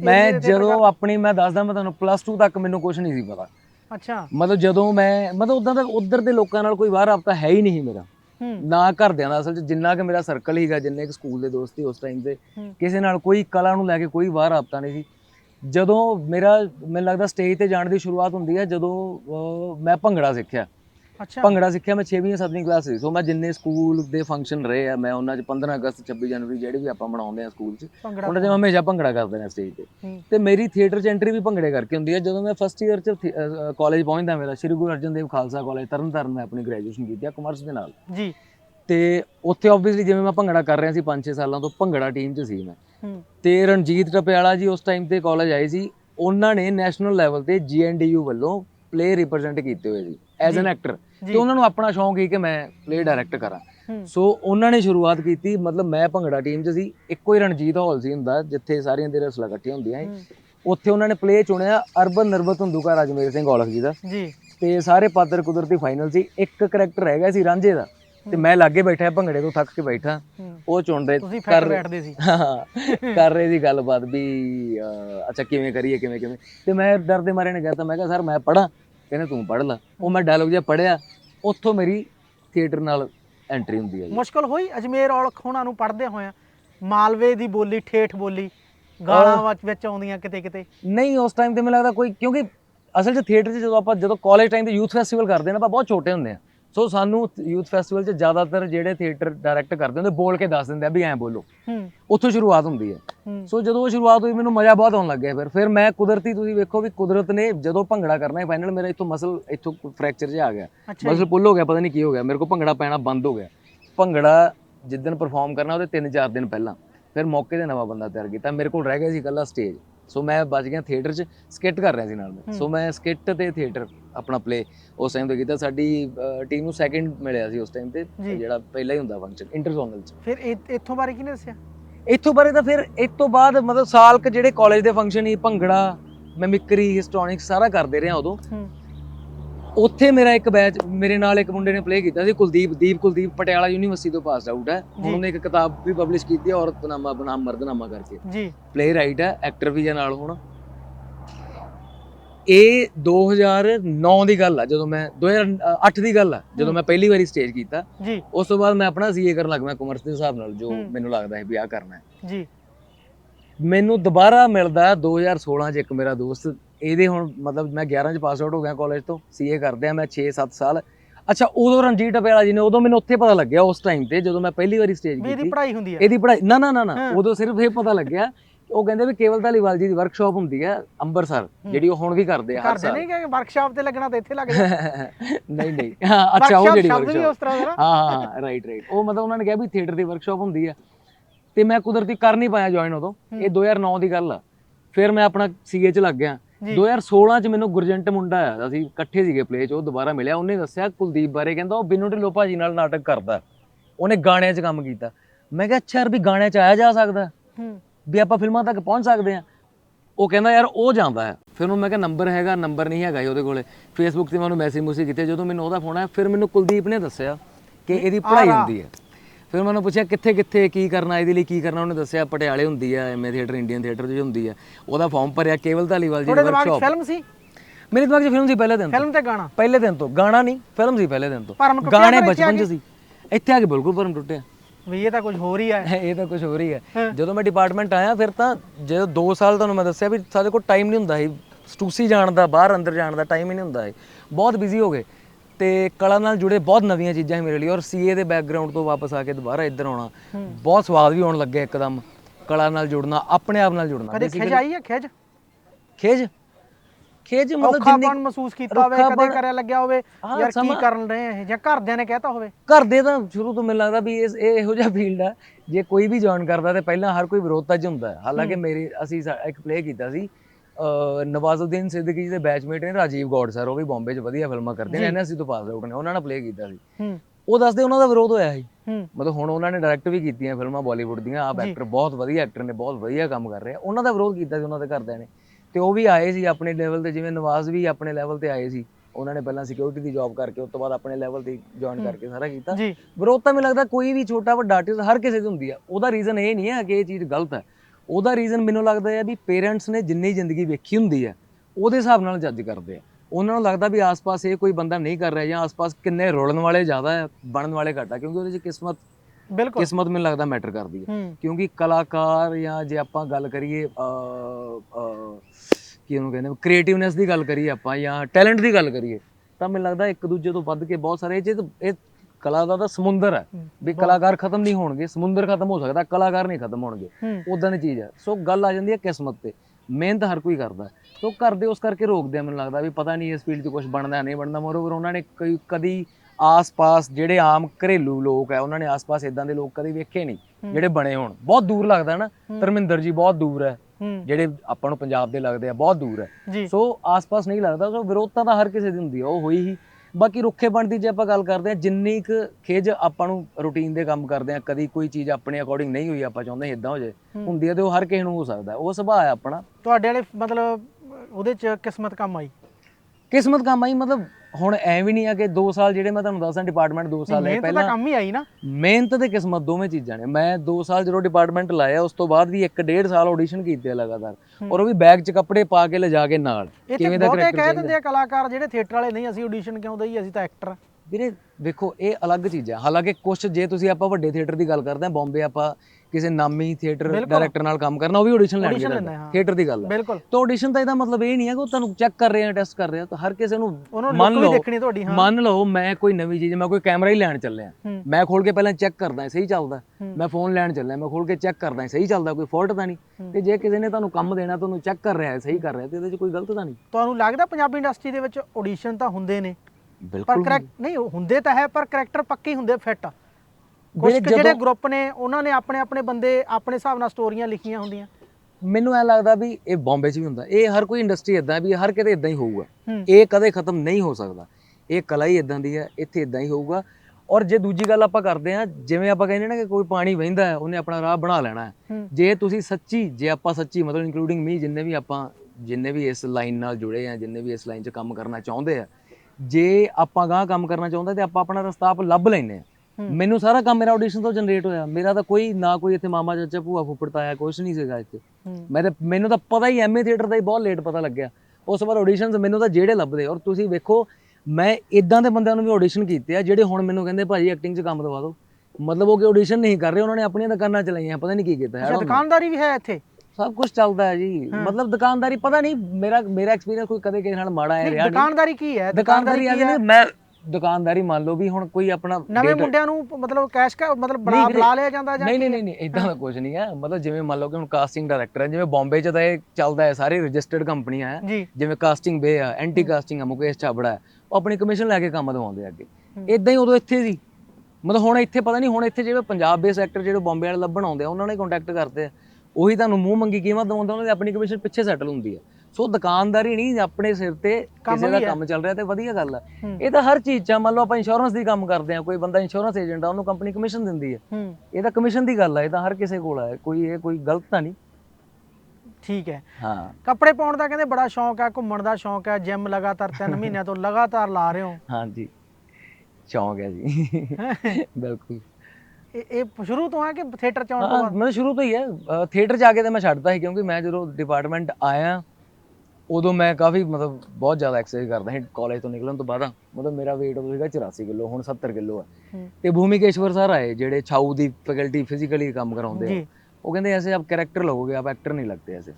ਮੈਂ area ਦੇ theatre ਜਦੋਂ ਆਪਣੀ ਮੈਂ ਦੱਸਦਾ ਮੈਂ ਤੁਹਾਨੂੰ ਪਲੱਸ 2 ਤੱਕ ਮੈਨੂੰ ਕੁਝ ਨਹੀਂ ਸੀ ਪਤਾ। ਅੱਛਾ। ਮਤਲਬ ਜਦੋਂ ਮੈਂ ਮਤਲਬ ਉਦਾਂ ਦਾ ਉਧਰ ਦੇ ਲੋਕਾਂ ਨਾਲ ਕੋਈ ਵਾਰ ਆਪਤਾ ਹੈ ਹੀ ਨਹੀਂ ਮੇਰਾ। ਹੂੰ। ਨਾ ਘਰਦਿਆਂ ਦਾ ਅਸਲ 'ਚ ਜਿੰਨਾ ਕਿ ਮੇਰਾ ਸਰਕਲ ਹੀਗਾ ਜਿੰਨੇ ਕਿ ਸਕੂਲ ਦੇ ਦੋਸਤ ਸੀ ਉਸ ਟਾਈਮ ਤੇ ਹੂੰ। ਕਿਸੇ ਨਾਲ ਕੋਈ ਕਲਾ ਨੂੰ ਲੈ ਕੇ ਕੋਈ ਵਾਰ ਆਪਤਾ ਨਹੀਂ ਸੀ। ਜਦੋਂ ਮੇਰਾ ਮੈਨੂੰ ਲੱਗਦਾ ਸਟੇਜ ਤੇ ਜਾਣ ਦੀ ਸ਼ੁਰੂਆਤ ਹੁੰਦੀ ਹੈ ਜਦੋਂ ਅਹ, ਮੈਂ ਭੰਗੜਾ ਸਿੱਖਿਆ। ਅੱਛਾ। ਭੰਗੜਾ ਸਿੱਖਿਆ ਮੈਂ 6ਵੀਂ 7ਵੀਂ ਕਲਾਸ ਸੀ। ਸੋ ਮੈਂ ਜਿੰਨੇ ਸਕੂਲ ਦੇ ਫੰਕਸ਼ਨ ਰਹੇ ਆ ਮੈਂ ਉਹਨਾਂ 'ਚ 15 ਅਗਸਤ 26 ਜਨਵਰੀ ਜਿਹੜੇ ਵੀ ਆਪਾਂ ਮਨਾਉਂਦੇ ਆ ਸਕੂਲ 'ਚ ਉਹਨਾਂ 'ਚ ਮੈਂ ਹਮੇਸ਼ਾ ਭੰਗੜਾ ਕਰਦੇ ਨੇ ਸਟੇਜ ਤੇ। ਤੇ ਮੇਰੀ ਥੀਏਟਰ 'ਚ ਐਂਟਰੀ ਵੀ ਭੰਗੜੇ ਕਰਕੇ ਹੁੰਦੀ ਹੈ ਜਦੋਂ ਮੈਂ ਫਸਟ ਈਅਰ 'ਚ ਕਾਲਜ ਪਹੁੰਚਦਾ ਮੇਰਾ ਸ਼੍ਰੀ ਗੁਰੂ ਅਰਜਨ ਦੇਵ ਖਾਲਸਾ ਕਾਲਜ ਤਰਨਤਾਰਨ ਮੈਂ ਆਪਣੀ ਗ੍ਰੈਜੂਏਸ਼ਨ ਕੀਤੀ ਆ ਕਮਰਸ ਦੇ ਨਾਲ। ਜੀ। ਤੇ ਉੱਥੇ ਆਬਵੀਅਸਲੀ ਜਿਵੇਂ ਮੈਂ ਭੰਗੜਾ ਕਰ ਰਿਹਾ ਸੀ 5-6 ਸਾਲਾਂ ਤੋਂ ਭੰਗੜਾ ਟੀਮ 'ਚ ਸੀ ਮੈਂ। ਤੇ ਰਣਜੀਤ ਟਪਿਆਲਾ ਜੀ ਉਸ ਟਾਈਮ ਤੇ ਕਾਲਜ ਆਏ ਸੀ। ਉਹਨਾਂ ਨੇ ਨੈਸ਼ਨਲ ਲੈਵਲ ਤੇ ਜੀਐਨਡੀਯੂ ਵੱਲੋਂ ਪਲੇ ਰਿਪਰੈਜ਼ੈਂਟ ਕੀਤੇ ਹੋਏ ਸੀ। As an actor. ਤੇ ਉਹਨਾਂ ਨੂੰ ਆਪਣਾ ਸ਼ੌਂਕ ਸੀ ਕਿ ਮੈਂ ਪਲੇ ਡਾਇਰੈਕਟ ਕਰਾਂ। ਸੋ ਉਹਨਾਂ ਨੇ ਸ਼ੁਰੂਆਤ ਕੀਤੀ ਮਤਲਬ ਮੈਂ ਭੰਗੜਾ ਟੀਮ 'ਚ ਸੀ ਇੱਕੋ ਹੀ ਰਣਜੀਤ ਹਾਲ ਸੀ ਹੁੰਦਾ ਜਿੱਥੇ ਸਾਰੀਆਂ ਦੇ ਰਸਲਾ ਇਕੱਠੀਆਂ ਹੁੰਦੀਆਂ ਸੀ। ਉੱਥੇ ਉਹਨਾਂ ਨੇ ਪਲੇ ਚੁਣਿਆ ਅਰਬਨ ਨਰਵਤ ਹੁੰਦੂਕਾ ਰਾਜਮੇਰ ਸਿੰਘ ਔਲਖ ਜੀ ਦਾ। ਜੀ। ਤੇ ਸਾਰੇ ਪਾਤਰ ਕੁਦਰਤੀ ਫਾਈਨਲ ਸੀ। ਇੱਕ ਕਰੈਕਟਰ ਰਹਿ ਗਿਆ ਸੀ ਰਾਂਝੇ ਦਾ। ਤੇ ਮੈਂ ਲਾਗੇ ਬੈਠਾ ਭੰਗੜੇ ਤੋਂ ਥੱਕ ਕੇ ਬੈਠਾ। ਉਹ ਚੁਣਦੇ ਤੁਸੀਂ ਕਰ ਬੈਠਦੇ ਸੀ। ਹਾਂ ਕਰ ਰਹੇ ਸੀ ਗੱਲਬਾਤ ਵੀ ਅੱਛਾ ਕਿਵੇਂ ਕਰੀਏ ਕਿਵੇਂ ਕਿਵੇਂ। ਤੇ ਮੈਂ ਡਰ ਦੇ ਮਾਰੇ ਨੇ ਕਹਿਤਾ ਮੈਂ ਕਿਹਾ ਸਰ ਮੈਂ ਪੜਾਂ ਕਹਿੰਦੇ ਤੂੰ ਪੜ ਲੈ। ਉਹ ਮੈਂ ਡਾਇਲੌਗ ਜਿਹਾ ਪੜਿਆ ਉੱਥੋਂ ਮੇਰੀ ਥੀਏਟਰ ਨਾਲ ਐਂਟਰੀ ਹੁੰਦੀ ਹੈ ਜੀ। ਮੁਸ਼ਕਲ ਹੋਈ ਅਜਮੇਰ ਔਲਖ ਹੋਣਾ ਨੂੰ ਪੜ੍ਹਦੇ ਹੋਇਆ ਮਾਲਵੇ ਦੀ ਬੋਲੀ ਠੇਠ ਬੋਲੀ ਗਾਲਾਂ ਵਿੱਚ- ਵਿੱਚ ਆਉਂਦੀਆਂ ਕਿਤੇ ਕਿਤੇ। ਨਹੀਂ ਉਸ ਟਾਈਮ ਤੇ ਮੈਨੂੰ ਲੱਗਦਾ ਕੋਈ ਕਿਉਂਕਿ ਅਸਲ 'ਚ ਥੀਏਟਰ 'ਚ ਜਦੋਂ ਆਪਾਂ ਜਦੋਂ ਕਾਲਜ ਟਾਈਮ ਤੇ ਯੂਥ ਫੈਸਟੀਵਲ ਕਰਦੇ ਨੇ ਆਪਾਂ ਬਹੁਤ ਛੋਟੇ ਹੁੰਦੇ ਆ। ਸੋ ਸਾਨੂੰ ਯੂਥ ਫੈਸਟੀਵਲ 'ਚ ਜ਼ਿਆਦਾਤਰ ਜਿਹੜੇ ਥੀਏਟਰ ਡਾਇਰੈਕਟ ਕਰਦੇ ਹੁੰਦੇ ਬੋਲ ਕੇ ਦੱਸ ਦਿੰਦੇ ਆ ਵੀ ਐਂ ਬੋਲੋ। ਹੂੰ। ਉੱਥੋਂ ਸ਼ੁਰੂਆਤ ਹੁੰਦੀ ਹੈ। ਸੋ ਜਦੋਂ ਉਹ ਸ਼ੁਰੂਆਤ ਹੋਈ ਮੈਨੂੰ ਮਜ਼ਾ ਬਹੁਤ ਆਉਣ ਲੱਗਿਆ ਫਿਰ। ਫਿਰ ਮੈਂ ਕੁਦਰਤੀ ਤੁਸੀਂ ਵੇਖੋ ਵੀ ਕੁਦਰਤ ਨੇ ਜਦੋਂ ਭੰਗੜਾ ਕਰਨਾ ਹੈ ਫਾਈਨਲ ਮੇਰਾ ਇੱਥੋਂ ਮਸਲ ਇੱਥੋਂ ਫ੍ਰੈਕਚਰ ਜਿਹਾ ਆ ਗਿਆ। ਮਸਲ ਪੁੱਲ ਹੋ ਗਿਆ ਪਤਾ ਨਹੀਂ ਕੀ ਹੋ ਗਿਆ। ਮੇਰੇ ਕੋਲ ਭੰਗੜਾ ਪੈਣਾ ਬੰਦ ਹੋ ਗਿਆ। ਭੰਗੜਾ ਜਿੱਦਣ ਪਰਫਾਰਮ ਕਰਨਾ ਉਹਦੇ 3-4 ਦਿਨ ਪਹਿਲਾਂ। ਫਿਰ ਮੌਕੇ ਤੇ ਨਵਾਂ ਬੰਦਾ ਤਿਆਰ ਕੀਤਾ। ਮੇਰੇ ਕੋਲ ਰਹਿ ਗਿਆ ਸੀ ਇਕੱਲਾ ਸਟੇਜ ਸੋ ਮੈਂ ਬਚ ਗਿਆ ਥੀਏਟਰ 'ਚ ਸਕਿੱਟ ਕਰ ਰਿਹਾ ਸੀ ਨਾਲ ਮੈਂ। ਸੋ ਮੈਂ ਸਕਿੱਟ ਤੇ ਥੀਏਟਰ ਆਪਣਾ ਪਲੇ ਉਸ ਟਾਈਮ ਤੇ ਕੀਤਾ। ਸਾਡੀ ਟੀਮ ਨੂੰ ਸੈਕਿੰਡ ਮਿਲਿਆ ਸੀ ਉਸ ਟਾਈਮ ਤੇ। ਜਿਹੜਾ ਪਹਿਲਾ ਹੀ ਹੁੰਦਾ ਫੰਕਸ਼ਨ ਇੰਟਰਜ਼ੋਨਲ 'ਚ। ਫਿਰ ਇੱਥੋਂ ਬਾਰੇ ਕਿਹਨੇ ਦੱਸਿਆ? ਇੱਥੋਂ ਬਾਰੇ ਤਾਂ ਫਿਰ ਇਸ ਤੋਂ ਬਾਅਦ ਮਤਲਬ ਸਾਲ ਕ ਜਿਹੜੇ ਕਾਲਜ ਦੇ ਫੰਕਸ਼ਨ ਹੀ ਭੰਗੜਾ ਮੈਮਿਕਰੀ ਹਿਸਟੋਨਿਕਸ ਸਾਰਾ ਕਰਦੇ ਰਿਹਾ ਉਦੋਂ। ਉੱਥੇ ਮੇਰਾ ਇੱਕ ਬੈਚ ਮੇਰੇ ਨਾਲ ਇੱਕ ਮੁੰਡੇ ਨੇ ਪਲੇ ਕੀਤਾ ਸੀ ਕੁਲਦੀਪ ਦੀਪ ਕੁਲਦੀਪ ਪਟਿਆਲਾ ਯੂਨੀਵਰਸਿਟੀ ਤੋਂ ਪਾਸ ਆਊਟ ਹੈ। ਹੁਣ ਉਹਨੇ ਇੱਕ ਕਿਤਾਬ ਵੀ ਪਬਲਿਸ਼ ਕੀਤੀ ਹੈ ਔਰਤਨਾਮਾ ਬਨਾਮ ਮਰਦਨਾਮਾ ਕਰਕੇ। ਜੀ। ਪਲੇ ਰਾਈਟ ਹੈ ਐਕਟਰ ਵੀ ਹੈ ਨਾਲ ਹੁਣ। ਇਹ 2009 ਦੀ ਗੱਲ ਆ ਜਦੋਂ ਮੈਂ 2008 ਦੀ ਗੱਲ ਆ ਜਦੋਂ। ਮੈਂ ਪਹਿਲੀ ਵਾਰੀ ਸਟੇਜ ਕੀਤਾ ਜੀ। ਉਸ ਤੋਂ ਬਾਅਦ ਮੈਂ ਆਪਣਾ ਸੀਏ ਕਰਨ ਲੱਗ ਪਿਆ ਕਮਰਸ ਦੇ ਹਿਸਾਬ ਨਾਲ ਜੋ। ਮੈਨੂੰ ਲੱਗਦਾ ਹੈ ਵੀ ਆਹ ਕਰਨਾ ਹੈ। ਜੀ। ਮੈਨੂੰ ਦੁਬਾਰਾ ਮਿਲਦਾ 2016 ਚ ਇੱਕ ਮੇਰਾ ਦੋਸਤ ਇਹਦੇ ਹੁਣ ਮਤਲਬ ਮੈਂ 11 ਚ ਪਾਸ ਆਊਟ ਹੋ ਗਿਆ ਕਾਲਜ ਤੋਂ ਸੀਏ ਕਰਦੇ ਆ ਮੈਂ 6-7 ਸਾਲ। ਅੱਛਾ ਉਦੋਂ ਰਣਜੀਤ ਅਪਿਆਲਾ ਜੀ ਨੇ ਉਦੋਂ ਮੈਨੂੰ ਉੱਥੇ ਪਤਾ ਲੱਗਿਆ ਉਸ ਟਾਈਮ ਤੇ ਜਦੋਂ ਮੈਂ ਪਹਿਲੀ ਵਾਰੀ ਸਟੇਜ ਵੀ ਇਹਦੀ ਕੀਤੀ। ਪੜ੍ਹਾਈ ਹੁੰਦੀ ਹੈ ਇਹਦੀ ਪੜ੍ਹਾਈ ਨਾ ਨਾ ਨਾ ਨਾ ਹਾਂ। ਉਦੋਂ ਸਿਰਫ ਇਹ ਪਤਾ ਲੱਗਿਆ ਉਹ ਕਹਿੰਦੇ ਵੀ ਕੇਵਲ ਧਾਲੀਵਾਲ ਜੀ ਦੀ ਵਰਕਸ਼ਾਪ ਹੁੰਦੀ ਹੈ। ਅੰਮ੍ਰਿਤਸਰ ਜਿਹੜੀ ਉਹ ਹੁਣ ਵੀ ਕਰਦੇ ਆ ਹਰ ਕਰਦੇ ਸਾਲ। ਨਹੀਂ ਕਿ ਵਰਕਸ਼ਾਪ ਤੇ ਲੱਗਣਾ ਤੇ ਇੱਥੇ ਲੱਗ ਜਾ। ਨਹੀਂ ਨਹੀਂ। ਹਾਂ ਅੱਛਾ ਉਹ ਜਿਹੜੀ ਵਰਕਸ਼ਾਪ ਹਾਂ ਹਾਂ ਰਾਈਟ ਰਾਈਟ ਉਹ ਮਤਲਬ ਉਹਨਾਂ ਨੇ ਕਿਹਾ ਵੀ ਥੀਏਟਰ ਦੀ ਵਰਕਸ਼ਾਪ ਹੁੰਦੀ ਆ। ਤੇ ਮੈਂ ਕੁਦਰਤੀ ਕਰ ਨਹੀਂ ਪਾਇਆ ਜੁਆਇਨ ਉਦੋਂ। ਇਹ 2009 ਦੀ ਗੱਲ ਆ। ਫਿਰ ਮੈਂ ਆਪਣਾ ਸੀਏ ਚ ਲੱਗ ਗਿਆ। 2016 ਚ ਮੈਨੂੰ ਗੁਰਜੰਟ ਮੁੰਡਾ ਆ ਅਸੀਂ ਇਕੱਠੇ ਸੀਗੇ ਪਲੇ ਚ ਉਹ ਦੁਬਾਰਾ ਮਿਲਿਆ। ਉਹਨੇ ਦੱਸਿਆ ਕੁਲਦੀਪ ਬਾਰੇ ਕਹਿੰਦਾ ਉਹ ਬਿਨੂ ਢਿੱਲੋਂ ਭਾਜੀ ਨਾਲ ਨਾਟਕ ਕਰਦਾ। ਉਹਨੇ ਗਾਣਿਆਂ 'ਚ ਕੰਮ ਕੀਤਾ। ਮੈਂ ਕਿਹਾ ਅੱਛਾ ਯਾਰ ਵੀ ਗਾਣਿਆਂ 'ਚ ਆਇਆ ਜਾ ਸਕਦਾ। ਹੂੰ। ਵੀ ਆਪਾਂ ਫਿਲਮਾਂ ਤੱਕ ਪਹੁੰਚ ਸਕਦੇ ਆ ਉਹ ਕਹਿੰਦਾ ਯਾਰ ਉਹ ਜਾਂਦਾ ਹੈ। ਫਿਰ ਉਹਨੂੰ ਮੈਂ ਕਿਹਾ ਨੰਬਰ ਹੈਗਾ ਨੰਬਰ ਨਹੀਂ ਹੈਗਾ ਉਹਦੇ ਕੋਲੇ। ਫੇਸਬੁੱਕ ਤੇ ਮੈਂ ਉਹਨੂੰ ਮੈਸੇਜ ਮੂਸੇਜ ਕੀਤੇ ਜਦੋਂ ਮੈਨੂੰ ਉਹਦਾ ਫੋਨ ਆਇਆ ਫਿਰ ਮੈਨੂੰ ਕੁਲਦੀਪ ਨੇ ਦੱਸਿਆ ਕਿ ਇਹਦੀ ਪੜ੍ਹਾਈ। ਹੁੰਦੀ ਹੈ। ਫਿਰ ਮੈਂ ਉਹਨੂੰ ਪੁੱਛਿਆ ਕਿੱਥੇ ਕਿੱਥੇ ਕੀ ਕਰਨਾ ਇਹਦੇ ਲਈ ਕੀ ਕਰਨਾ? ਉਹਨੇ ਦੱਸਿਆ ਪਟਿਆਲੇ ਹੁੰਦੀ ਹੈ ਐਮਏ ਥੀਏਟਰ ਇੰਡੀਅਨ ਥੀਏਟਰ 'ਚ ਹੁੰਦੀ ਹੈ ਉਹਦਾ ਫਾਰਮ ਭਰਿਆ ਕੇਵਲ ਧਾਲੀਵਾਲ ਜੀ ਦੀ ਤੁਹਾਡੇ ਦਿਮਾਗ 'ਚ ਵਰਕਸ਼ਾਪ ਫਿਲਮ ਸੀ? ਮੇਰੇ ਦਿਮਾਗ 'ਚ ਫਿਲਮ ਸੀ ਪਹਿਲੇ ਦਿਨ ਤੋਂ। ਫਿਲਮ ਤੇ ਗਾਣਾ? ਪਹਿਲੇ ਦਿਨ ਤੋਂ। ਗਾਣਾ ਨਹੀਂ ਫਿਲਮ ਸੀ ਪਹਿਲੇ ਦਿਨ ਤੋਂ। ਭਰਮ ਟੁੱਟਿਆ ਗਾਣੇ ਫਿਰ ਇੱਥੇ ਆ ਬਚਪਨ 'ਚ ਸੀ। ਇੱਥੇ ਆ ਕੇ ਬਿਲਕੁਲ ਭਰਮ ਟੁੱਟਿਆ। ਵੀ ਇਹ ਤਾਂ ਕੁਝ ਹੋਰ ਹੀ ਹੈ। ਇਹ ਤਾਂ ਕੁਝ ਹੋ ਰਹੀ ਹੈ। ਹਾਂ। ਜਦੋਂ ਮੈਂ ਡਿਪਾਰਟਮੈਂਟ ਆਇਆ ਫਿਰ ਤਾਂ ਜਦੋਂ 2 ਸਾਲ ਤੁਹਾਨੂੰ ਮੈਂ ਦੱਸਿਆ ਵੀ ਸਾਡੇ ਕੋਲ ਟਾਈਮ ਨਹੀਂ ਹੁੰਦਾ ਸੀ। ਸਟੂਸੀ ਜਾਣ ਦਾ ਬਾਹਰ ਅੰਦਰ ਜਾਣ ਦਾ ਟਾਈਮ ਹੀ ਨਹੀਂ ਹੁੰਦਾ ਸੀ। ਬਹੁਤ ਬਿਜ਼ੀ ਹੋ ਗਏ। ਤੇ ਕਲਾ ਨਾਲ ਜੁੜੇ ਬਹੁਤ ਨਵੀਆਂ ਚੀਜ਼ਾਂ ਸੀ ਮੇਰੇ ਲਈ ਔਰ ਸੀਏ ਦੇ ਬੈਕਗ੍ਰਾਉਂਡ ਤੋਂ ਵਾਪਸ ਆ ਕੇ ਦੁਬਾਰਾ ਇੱਧਰ ਆਉਣਾ ਬਹੁਤ ਸਵਾਦ ਵੀ ਆਉਣ ਲੱਗਿਆ ਇੱਕਦਮ ਕਲਾ ਨਾਲ ਜੁੜਨਾ ਆਪਣੇ ਆਪ ਨਾਲ ਜੁੜਨਾ। ਕਦੇ ਖਿਜ ਆਈ ਹੈ ਖਿਜ ਖੇਜ ਖੇਜ ਮਤਲਬ ਔਖਾਪਣ ਜਿੰਨੀ ਮਹਿਸੂਸ ਕੀਤਾ ਹੋਵੇ ਕਦੇ ਔਖਾਪਣ- ਕਰਿਆ ਲੱਗਿਆ ਹੋਵੇ ਹਾਂ, ਯਾਰ ਕੀ ਸਮਾਂ- ਕਰਨ ਰਹੇ ਆ ਇਹ? ਜਾਂ ਘਰਦਿਆਂ ਨੇ ਕਹਿਤਾ ਹੋਵੇ? ਘਰ ਦੇ ਤਾਂ ਸ਼ੁਰੂ ਤੋਂ ਮੈਨੂੰ ਲੱਗਦਾ ਵੀ ਇਸ ਇਹ ਇਹੋ ਜਿਹਾ ਫੀਲਡ ਆ ਜੇ ਕੋਈ ਵੀ ਜੁਆਇਨ ਕਰਦਾ ਤੇ ਪਹਿਲਾਂ ਹਰ ਕੋਈ ਵਿਰੋਧਤਾ ਚ ਹੁੰਦਾ। ਹੈ। ਹਾਲਾਂਕਿ ਮੇਰੇ ਅਸੀਂ ਸਾ- ਇੱਕ ਪਲੇ ਕੀਤਾ ਸੀ ਨਵਾਜ਼ੁਦੀਨ ਸਿੱਦੀਕੀ ਜੀ ਦੇ ਬੈਚਮੇਟ ਨੇ ਰਾਜੀਵ ਗੌਡ ਸਰ ਉਹ ਵੀ ਬੰਬੇ 'ਚ ਵਧੀਆ ਫਿਲਮਾਂ ਕਰਦੇ ਨੇ ਐਨਐਸਸੀ ਤੋਂ ਪਾਸ ਆਊਟ ਨੇ ਉਹਨਾਂ ਨਾਲ ਪਲੇ ਕੀਤਾ ਸੀ। ਉਹ ਦੱਸਦੇ ਉਹਨਾਂ ਦਾ ਵਿਰੋਧ ਹੋਇਆ ਸੀ। ਮਤਲਬ ਹੁਣ ਉਹਨਾਂ ਨੇ ਡਾਇਰੈਕਟ ਵੀ ਕੀਤੀਆਂ ਫਿਲਮਾਂ ਬਾਲੀਵੁੱਡ ਦੀਆਂ ਆਪ ਐਕਟਰ ਬਹੁਤ ਵਧੀਆ ਐਕਟਰ ਨੇ ਬਹੁਤ ਵਧੀਆ ਕੰਮ ਕਰ ਰਹੇ ਆ। ਉਹਨਾਂ ਦਾ ਵਿਰੋਧ ਕੀਤਾ ਸੀ ਉਹਨਾਂ ਦੇ ਘਰਦਿਆਂ ਨੇ। ਤੇ ਉਹ ਵੀ ਆਏ ਸੀ ਆਪਣੇ ਲੈਵਲ ਤੇ ਜਿਵੇਂ ਨਵਾਜ਼ ਵੀ ਆਪਣੇ ਲੈਵਲ ਤੇ ਆਏ ਸੀ। ਉਹਨਾਂ ਨੇ ਪਹਿਲਾਂ ਸਿਕਿਉਰਿਟੀ ਦੀ ਜੌਬ ਕਰਕੇ ਉਸ ਤੋਂ ਬਾਅਦ ਆਪਣੇ ਲੈਵਲ ਤੇ ਜੁਆਇਨ ਕਰਕੇ ਸਾਰਾ ਕੀਤਾ। ਵਿਰੋਧ ਤਾਂ ਮੈਨੂੰ ਲੱਗਦਾ ਕੋਈ ਵੀ ਛੋਟਾ ਵੱਡਾ ਆਰਟਿਸਟ ਹਰ ਕਿਸੇ ਦੀ ਹੁੰਦੀ ਆ। ਉਹਦਾ ਰੀਜ਼ਨ ਇਹ ਨਹੀਂ ਹੈ ਕਿ ਇਹ ਚੀਜ਼ ਗਲਤ ਹੈ ਉਹਦਾ ਰੀਜ਼ਨ ਮੈਨੂੰ ਲੱਗਦਾ ਹੈ ਵੀ ਪੇਰੈਂਟਸ ਨੇ ਜਿੰਨੀ ਜ਼ਿੰਦਗੀ ਵੇਖੀ ਹੁੰਦੀ ਹੈ ਉਹਦੇ ਹਿਸਾਬ ਨਾਲ ਜੱਜ ਕਰਦੇ ਆ। ਉਹਨਾਂ ਨੂੰ ਲੱਗਦਾ ਵੀ ਆਸ-ਪਾਸ ਇਹ ਕੋਈ ਬੰਦਾ ਨਹੀਂ ਕਰ ਰਿਹਾ ਜਾਂ ਆਸ-ਪਾਸ ਕਿੰਨੇ ਰੋਲਣ ਵਾਲੇ ਜ਼ਿਆਦਾ ਹੈ ਬਣਨ ਵਾਲੇ ਘੱਟ ਆ ਕਿਉਂਕਿ ਉਹਦੇ 'ਚ ਕਿਸਮਤ ਬਿਲਕੁਲ। ਕਿਸਮਤ ਮੈਨੂੰ ਲੱਗਦਾ ਮੈਟਰ ਕਰਦੀ ਹੈ। ਕਿਉਂਕਿ ਕਲਾਕਾਰ ਜਾਂ ਜੇ ਆਪਾਂ ਗੱਲ ਕਰੀਏ ਕੀ ਉਹਨੂੰ ਕਹਿੰਦੇ ਕ੍ਰੀਏਟਿਵਨੈਸ ਦੀ ਗੱਲ ਕਰੀਏ ਆਪਾਂ ਜਾਂ ਟੈਲੈਂਟ ਦੀ ਗੱਲ ਕਰੀਏ ਤਾਂ ਮੈਨੂੰ ਲੱਗਦਾ ਇੱਕ ਦੂਜੇ ਤੋਂ ਵੱਧ ਕੇ ਬਹੁਤ ਸਾਰੇ ਇਹ ਇਹ ਕਲਾ ਦਾ ਤਾਂ ਸਮੁੰਦਰ ਹੈ। ਵੀ ਕਲਾਕਾਰ ਖਤਮ ਨਹੀਂ ਹੋਣਗੇ ਸਮੁੰਦਰ ਖਤਮ ਹੋ ਸਕਦਾ ਕਲਾਕਾਰ ਨਹੀਂ ਖਤਮ ਹੋਣਗੇ। ਉਦਾਂ ਦੀ ਚੀਜ਼ ਹੈ। ਸੋ ਗੱਲ ਆ ਜਾਂਦੀ ਹੈ ਕਿਸਮਤ ਤੇ। ਮਿਹਨਤ ਹਰ ਕੋਈ ਕਰਦਾ। ਸੋ ਕਰਦੇ ਉਸ ਕਰਕੇ ਰੋਕਦੇ ਆ ਮੈਨੂੰ ਲੱਗਦਾ ਵੀ ਪਤਾ ਨਹੀਂ ਇਸ ਫੀਲਡ 'ਚ ਕੁਝ ਬਣਦਾ ਨਹੀਂ ਬਣਦਾ। ਮੋਰਓਵਰ ਉਹਨਾਂ ਨੇ ਕੋਈ ਕਦੀ ਆਸ-ਪਾਸ ਜਿਹੜੇ ਆਮ ਘਰੇਲੂ ਲੋਕ ਹੈ ਉਹਨਾਂ ਨੇ ਆਸ-ਪਾਸ ਇਦਾਂ ਦੇ ਲੋਕ ਕਦੀ ਵੇਖੇ ਨਹੀਂ ਜਿਹੜੇ ਬਣੇ ਹੋਣ। ਬਹੁਤ ਦੂਰ ਲੱਗਦਾ ਨਾ। ਧਰਮਿੰਦਰ ਜੀ ਬਹੁਤ ਦੂਰ ਹੈ। ਜਿਹੜੇ ਆਪਾਂ ਨੂੰ ਪੰਜਾਬ ਦੇ ਲੱਗਦੇ ਆ ਬਹੁਤ ਦੂਰ ਹੈ। ਸੋ ਆਸ-ਪਾਸ ਨਹੀਂ ਲੱਗਦਾ। ਸੋ ਵਿਰੋਧਤਾ ਤਾਂ ਹਰ ਕਿਸੇ ਦੀ ਹੁੰਦੀ ਆ ਉਹ ਹੋਈ ਹੀ। ਬਾਕੀ ਰੁੱਖੇਪਣ ਦੀ ਜੇ ਆਪਾਂ ਗੱਲ ਕਰਦੇ ਆ ਜਿੰਨੀ ਕੁ ਖਿਜ ਆਪਾਂ ਨੂੰ ਰੂਟੀਨ ਦੇ ਕੰਮ ਕਰਦੇ ਆ ਕਦੀ ਕੋਈ ਚੀਜ਼ ਆਪਣੇ ਅਕੋਰਡਿੰਗ ਨਹੀਂ ਹੋਈ ਆਪਾਂ ਚਾਹੁੰਦੇ ਇਦਾਂ ਹੋ ਜਾਏ ਹੁੰਦੀ ਆ ਤੇ ਉਹ ਹਰ ਕਿਸੇ ਨੂੰ ਹੋ ਸਕਦਾ। ਉਹ ਸੁਭਾਅ ਹੈ ਆਪਣਾ। ਤੁਹਾਡੇ ਵਾਲੇ ਮਤਲਬ ਉਹਦੇ ਚ ਕਿਸਮਤ ਕੰਮ ਆਈ? ਕਿਸਮਤ ਕੰਮ ਆਈ ਮਤਲਬ ਹੁਣ ਐ ਵੀ ਨਹੀਂ ਆ ਕਿ 2 ਸਾਲ ਜਿਹੜੇ ਮੈਂ ਤੁਹਾਨੂੰ ਦੱਸਾਂ ਡਿਪਾਰਟਮੈਂਟ 2 ਸਾਲ ਹੈ ਪਹਿਲਾਂ ਕੰਮ ਹੀ ਆਈ ਨਾ। ਮਿਹਨਤ ਤੇ ਕਿਸਮਤ ਦੋਵੇਂ ਚੀਜ਼ਾਂ ਨੇ। ਮੈਂ 2 ਸਾਲ ਜਦੋਂ ਡਿਪਾਰਟਮੈਂਟ ਲਾਇਆ ਉਸ ਤੋਂ ਬਾਅਦ ਵੀ 1.5 ਸਾਲ ਆਡੀਸ਼ਨ ਕੀਤੇ ਆ ਲਗਾਤਾਰ। ਔਰ ਉਹ ਵੀ ਬੈਗ 'ਚ ਕੱਪੜੇ ਪਾ ਕੇ ਲਿਜਾ ਕੇ ਨਾਲ। ਕਿਵੇਂ ਦਾ ਕਰੈਕਟਰ ਕਹਿ ਦਿੰਦੇ ਆ ਕਲਾਕਾਰ ਜਿਹੜੇ ਥੀਏਟਰ ਵਾਲੇ ਨਹੀਂ ਅਸੀਂ ਆਡੀਸ਼ਨ ਕਿਉਂ ਦਈ ਅਸੀਂ ਤਾਂ ਐਕਟਰ ਵੀਰੇ ਵੇਖੋ ਇਹ ਅਲੱਗ ਚੀਜ਼ ਹੈ ਹਾਲਾਂਕਿ ਕੁਝ ਜੇ ਤੁਸੀਂ ਆਪਾਂ ਵੱਡੇ ਥੀਏਟਰ ਦੀ ਗੱਲ ਕਰਦੇ ਹਾਂ ਬੰਬੇ ਆਪਾਂ ਕਿਸੇ ਨਾਮੀ ਥੀਏਟਰ ਬਿਲਕੁਲ। ਡਾਇਰੈਕਟਰ ਨਾਲ ਕੰਮ ਕਰਨਾ ਉਹ ਵੀ ਆਡੀਸ਼ਨ ਲੈਣਗੇ Audition ਲੈਂਦਾ ਹੈ, ਹਾਂ। ਥੀਏਟਰ ਦੀ ਗੱਲ ਹੈ ਬਿਲਕੁਲ। ਤਾਂ ਆਡੀਸ਼ਨ ਤਾਂ ਇਹਦਾ ਮਤਲਬ ਇਹ ਨਹੀਂ ਹੈ ਕਿ ਉਹ ਤੁਹਾਨੂੰ ਚੈੱਕ ਕਰ ਰਹੇ ਆ ਟੈਸਟ ਕਰ ਰਹੇ ਆ ਤਾਂ ਹਰ ਕਿਸੇ ਨੂੰ ਉਹਨਾਂ ਨੂੰ ਮੰਨ look ਵੀ ਲਓ ਦੇਖਣੀ ਤੁਹਾਡੀ ਹਾਂ। ਮੰਨ ਲਓ ਮੈਂ ਕੋਈ ਨਵੀਂ ਚੀਜ਼ ਮੈਂ ਕੋਈ ਕੈਮਰਾ ਹੀ ਲੈਣ ਚੱਲਿਆ। ਹੂੰ। ਮੈਂ ਖੋਲ ਕੇ ਪਹਿਲਾਂ ਚੈੱਕ ਕਰਦਾ ਸਹੀ ਚੱਲਦਾ। ਹੂੰ। ਮੈਂ ਫੋਨ ਲੈਣ ਚੱਲਿਆ ਮੈਂ ਖੋਲ ਕੇ ਚੈੱਕ ਕਰਦਾ ਸਹੀ ਚੱਲਦਾ ਕੋਈ ਫਾਲਟ ਤਾਂ ਨਹੀਂ। ਹੂੰ। ਤੇ ਜੇ ਕਿਸੇ ਨੇ ਤੁਹਾਨੂੰ ਕੰਮ ਦੇਣਾ ਤੁਹਾਨੂੰ ਚੈੱਕ ਕਰ ਰਿਹਾ ਹੈ ਸਹੀ ਕਰ ਰਿਹਾ ਤੇ ਇਹਦੇ 'ਚ ਕੋਈ ਗਲਤ ਤਾਂ ਨਹੀਂ। ਤੁਹਾਨੂੰ ਲੱਗਦਾ ਪੰਜਾਬੀ ਇੰਡਸਟਰੀ ਦੇ ਵਿੱਚ ਆਡੀਸ਼ਨ ਤਾਂ ਹੁੰਦੇ ਨੇ? ਪਰ ਬਿਲਕੁਲ ਕਰੈਕਟ ਨਹੀਂ ਉਹ ਹੁੰਦੇ ਤਾਂ ਹੈ ਪਰ ਕਰੈਕਟਰ ਪੱਕੇ ਹੀ ਹੁੰਦੇ ਫਿੱਟ ਕੁਝ ਕੁ ਜਿਹੜੇ ਗਰੁੱਪ ਨੇ ਉਹਨਾਂ ਨੇ ਆਪਣੇ ਆਪਣੇ ਬੰਦੇ ਆਪਣੇ ਹਿਸਾਬ ਨਾਲ ਸਟੋਰੀਆਂ ਲਿਖੀਆਂ ਹੁੰਦੀਆਂ। ਮੈਨੂੰ ਐ ਲੱਗਦਾ ਵੀ ਇਹ ਬੰਬੇ 'ਚ ਵੀ ਹੁੰਦਾ। ਇਹ ਹਰ ਕੋਈ ਇੰਡਸਟਰੀ ਇਦਾਂ ਵੀ ਹਰ ਕਿਤੇ ਇਦਾਂ ਹੀ ਹੋਊਗਾ। ਇਹ ਕਦੇ ਖਤਮ ਨਹੀਂ ਹੋ ਸਕਦਾ। ਇਹ ਕਲਾ ਹੀ ਇਦਾਂ ਦੀ ਹੈ ਇੱਥੇ ਇਦਾਂ ਹੀ ਹੋਊਗਾ। ਔਰ ਜੇ ਦੂਜੀ ਗੱਲ ਆਪਾਂ ਕਰਦੇ ਆ ਜਿਵੇਂ ਆਪਾਂ ਕਹਿੰਦੇ ਨਾ ਕਿ ਕੋਈ ਪਾਣੀ ਵਹਿੰਦਾ ਹੈ ਉਹਨੇ ਆਪਣਾ ਰਾਹ ਬਣਾ ਲੈਣਾ ਹੈ। ਜੇ ਤੁਸੀਂ ਸੱਚੀ ਜੇ ਆਪਾਂ ਸੱਚੀ ਮਤਲਬ ਇਨਕਲੂਡਿੰਗ ਮੀ ਜਿੰਨੇ ਵੀ ਆਪਾਂ ਜਿੰਨੇ ਵੀ ਇਸ ਲਾਈਨ ਨਾਲ ਜੁੜੇ ਆ ਜਿੰਨੇ ਵੀ ਇਸ ਲਾਈਨ 'ਚ ਕੰਮ ਕਰਨਾ ਚਾਹੁੰਦੇ ਆ ਜੇ ਆਪਾਂ ਗਾਂ ਕੰਮ ਕਰਨਾ ਚਾਹੁੰਦੇ ਤੇ ਆਪਾਂ ਆਪਣਾ ਰਸਤਾ ਆਪ ਲੱਭ ਲੈਨੇ ਆ। ਮੈਨੂੰ ਸਾਰਾ ਕੰਮ ਮੇਰਾ ਆਡੀਸ਼ਨ ਤੋਂ ਜਨਰੇਟ ਹੋਇਆ। ਮੇਰਾ ਤਾਂ ਕੋਈ ਨਾ ਕੋਈ ਇੱਥੇ ਮਾਮਾ ਚਾਚਾ ਭੂਆ ਫੁੱਫੜ ਤਾਇਆ ਕੁਛ ਨਹੀਂ ਸੀਗਾ ਇੱਥੇ। ਮੈਂ ਤਾਂ ਮੈਨੂੰ ਤਾਂ ਪਤਾ ਹੀ ਐਮਏ ਥੀਏਟਰ ਦਾ ਹੀ ਬਹੁਤ ਲੇਟ ਪਤਾ ਲੱਗਿਆ। ਉਸ ਵਾਰ ਆਡੀਸ਼ਨਸ ਮੈਨੂੰ ਤਾਂ ਜਿਹੜੇ ਲੱਭਦੇ। ਔਰ ਤੁਸੀਂ ਵੇਖੋ ਮੈਂ ਇਦਾਂ ਦੇ ਬੰਦਿਆਂ ਨੂੰ ਵੀ ਆਡੀਸ਼ਨ ਕੀਤੇ ਆ ਜਿਹੜੇ ਹੁਣ ਮੈਨੂੰ ਕਹਿੰਦੇ ਭਾਜੀ ਐਕਟਿੰਗ 'ਚ ਕੰਮ ਦਵਾ ਦਿਓ। ਮਤਲਬ ਉਹ ਕਿ ਆਡੀਸ਼ਨ ਨਹੀਂ ਕਰ ਰਹੇ ਉਹਨਾਂ ਨੇ ਆਪਣੀਆਂ ਦੁਕਾਨਾਂ ਚਲਾਈਆਂ ਪਤਾ ਨਹੀਂ ਕੀ ਕੀਤਾ। ਹੈ ਦੁਕਾਨਦਾਰੀ ਵੀ ਹੈ ਇੱਥੇ? ਸਭ ਕੁਝ ਚੱਲਦਾ ਹੈ ਜੀ। ਮਤਲਬ ਦੁਕਾਨਦਾਰੀ ਪਤਾ ਨਹੀਂ ਮੇਰਾ ਮੇਰਾ ਐਕਸਪੀਰੀਅੰਸ ਕੋਈ ਕਦੇ ਕਿਸੇ ਨਾਲ ਮਾੜਾ ਹੈ ਰਿਹਾ ਨਹੀਂ। ਦੁਕਾਨਦਾਰੀ ਕੀ ਹੈ? ਦੁਕਾਨਦਾਰੀ ਆ? ਮੈਂ ਦੁਕਾਨਦਾਰੀ ਮੰਨ ਲਓ ਵੀ ਹੁਣ ਕੋਈ ਆਪਣਾ ਨਵੇਂ data- ਮੁੰਡਿਆਂ ਨੂੰ ਮਤਲਬ ਕੈਸ਼ ਕਾ ਮਤਲਬ ਬਣਾ ਵੀਰੇ, ਬੁਲਾ ਲਿਆ ਜਾਂਦਾ ਜਾਂ ਨਹੀਂ ਨਹੀਂ ਨਹੀਂ ਇਦਾਂ ਦਾ ਕੁਝ ਨਹੀਂ ਹੈ ਮਤਲਬ ਜਿਵੇਂ ਮੰਨ ਲਓ ਕਿ ਹੁਣ ਕਾਸਟਿੰਗ ਡਾਇਰੈਕਟਰ ਹੈ ਜਿਵੇਂ ਬੰਬੇ 'ਚ ਤਾਂ ਇਹ ਚੱਲਦਾ ਹੈ ਸਾਰੇ ਰਜਿਸਟਰਡ ਕੰਪਨੀਆਂ ਹੈ ਜੀ। ਜਿਵੇਂ ਕਾਸਟਿੰਗ ਬੇ ਆ ਐਂਟੀ ਕਾਸਟਿੰਗ ਆ ਮੁਕੇਸ਼ ਚਾਬੜਾ ਹੈ ਉਹ ਆਪਣੀ ਕਮਿਸ਼ਨ ਲੈ ਕੇ ਕੰਮ ਦਵਾਉਂਦੇ ਆ ਅੱਗੇ। ਹੂੰ। ਇਦਾਂ ਹੀ ਉਦੋਂ ਇੱਥੇ ਸੀ। ਮਤਲਬ ਹੁਣ ਇੱਥੇ ਪਤਾ ਨਹੀਂ ਹੁਣ ਇੱਥੇ ਜਿਹੜੇ ਪੰਜਾਬ ਬੇਸ ਐਕਟਰ ਜਿਹੜੇ ਬੰਬੇ ਵਾਲੇ ਲੱਭਣ ਆਉਂਦੇ ਆ ਉਹਨਾਂ ਨੇ ਕੰਟੈਕਟ ਕਰਦੇ ਆ। ਉਹੀ ਤੁਹਾਨੂੰ ਮੂੰਹ ਮੰਗੀ ਕੀਮਤ ਦਵਾਉਂਦੇ ਉਹਨਾਂ ਦੀ ਆਪਣੀ ਕਮਿਸ਼ਨ ਪਿੱਛੇ ਸੈਟਲ ਹੁੰਦੀ ਹੈ ਸੋ ਦੁਕਾਨਦਾਰੀ ਨਹੀਂ ਆਪਣੇ ਸਿਰ ਤੇ ਕਿਸੇ ਦਾ। ਕੰਮ ਚੱਲ ਰਿਹਾ ਤੇ ਵਧੀਆ ਗੱਲ ਹੈ ਹੂੰ। ਇਹ ਤਾਂ ਹਰ ਚੀਜ਼ 'ਚ ਆ ਮੰਨ ਲਓ ਆਪਾਂ ਇੰਸ਼ੋਰੈਂਸ ਦੀ ਕੰਮ ਕਰਦੇ ਆ ਕੋਈ ਬੰਦਾ ਇੰਸ਼ੋਰੈਂਸ ਏਜੰਟ ਆ ਉਹਨੂੰ ਕੰਪਨੀ ਕਮਿਸ਼ਨ ਦਿੰਦੀ ਹੈ। ਇਹ ਤਾਂ ਕਮਿਸ਼ਨ ਦੀ ਗੱਲ ਹੈ ਇਹ ਤਾਂ ਹਰ ਕਿਸੇ ਕੋਲ ਹੈ ਕੋਈ ਇਹ ਕੋਈ ਗਲਤ ਤਾਂ ਨਹੀਂ। ਠੀਕ ਹੈ। ਹਾਂ। ਕੱਪੜੇ ਪਾਉਣ ਦਾ ਕਹਿੰਦੇ ਬੜਾ ਸ਼ੌਂਕ ਹੈ ਘੁੰਮਣ ਦਾ ਸ਼ੌਂਕ ਹੈ ਜਿਮ ਲਗਾਤਾਰ 3 ਮਹੀਨਿਆਂ ਤੋਂ ਲਗਾਤਾਰ ਲਾ ਰਹੇ ਹੋ। ਹਾਂਜੀ। ਸ਼ੌਂਕ ਹੈ ਜੀ। ਬਿਲਕੁਲ। ਇਹ ਸ਼ੁਰੂ ਤੋਂ ਹੈ ਕਿ ਥੀਏਟਰ ਚ ਆਉਣ ਤੋਂ ਬਾਅਦ? ਮਤਲਬ ਸ਼ੁਰੂ ਤੋਂ ਹੀ ਹੈ। ਥੀਏਟਰ ਜਾ ਕੇ ਤਾਂ ਮੈਂ ਛੱਡਤਾ ਸੀ ਕਿਉਂਕਿ ਮੈਂ ਜਦੋਂ ਡਿਪਾਰਟਮੈਂਟ ਆਇਆ ਉਦੋਂ ਮੈਂ ਕਾਫੀ ਮਤਲਬ ਬਹੁਤ ਜ਼ਿਆਦਾ ਐਕਸਰਸਾਈਜ਼ ਕਰਦਾ ਸੀ ਕਾਲਜ ਤੋਂ ਨਿਕਲਣ ਤੋਂ ਬਾਅਦ। ਮਤਲਬ ਮੇਰਾ weight ਉਦੋਂ ਸੀਗਾ 84 ਕਿਲੋ ਹੁਣ 70 ਕਿਲੋ ਹੈ। ਤੇ ਭੂਮਿਕੇਸ਼ਵਰ ਸਰ ਆਏ ਜਿਹੜੇ ਛਾਊ ਦੀ ਫੈਕਲਟੀ ਫਿਜ਼ੀਕਲੀ ਕੰਮ ਕਰਾਉਂਦੇ ਆ। ਉਹ ਕਹਿੰਦੇ ਐਸੇ ਆਪ ਕੈਰੈਕਟਰ ਲਓਗੇ ਆਪ ਐਕਟਰ ਨਹੀਂ ਲੱਗਦੇ ਐਸੇ।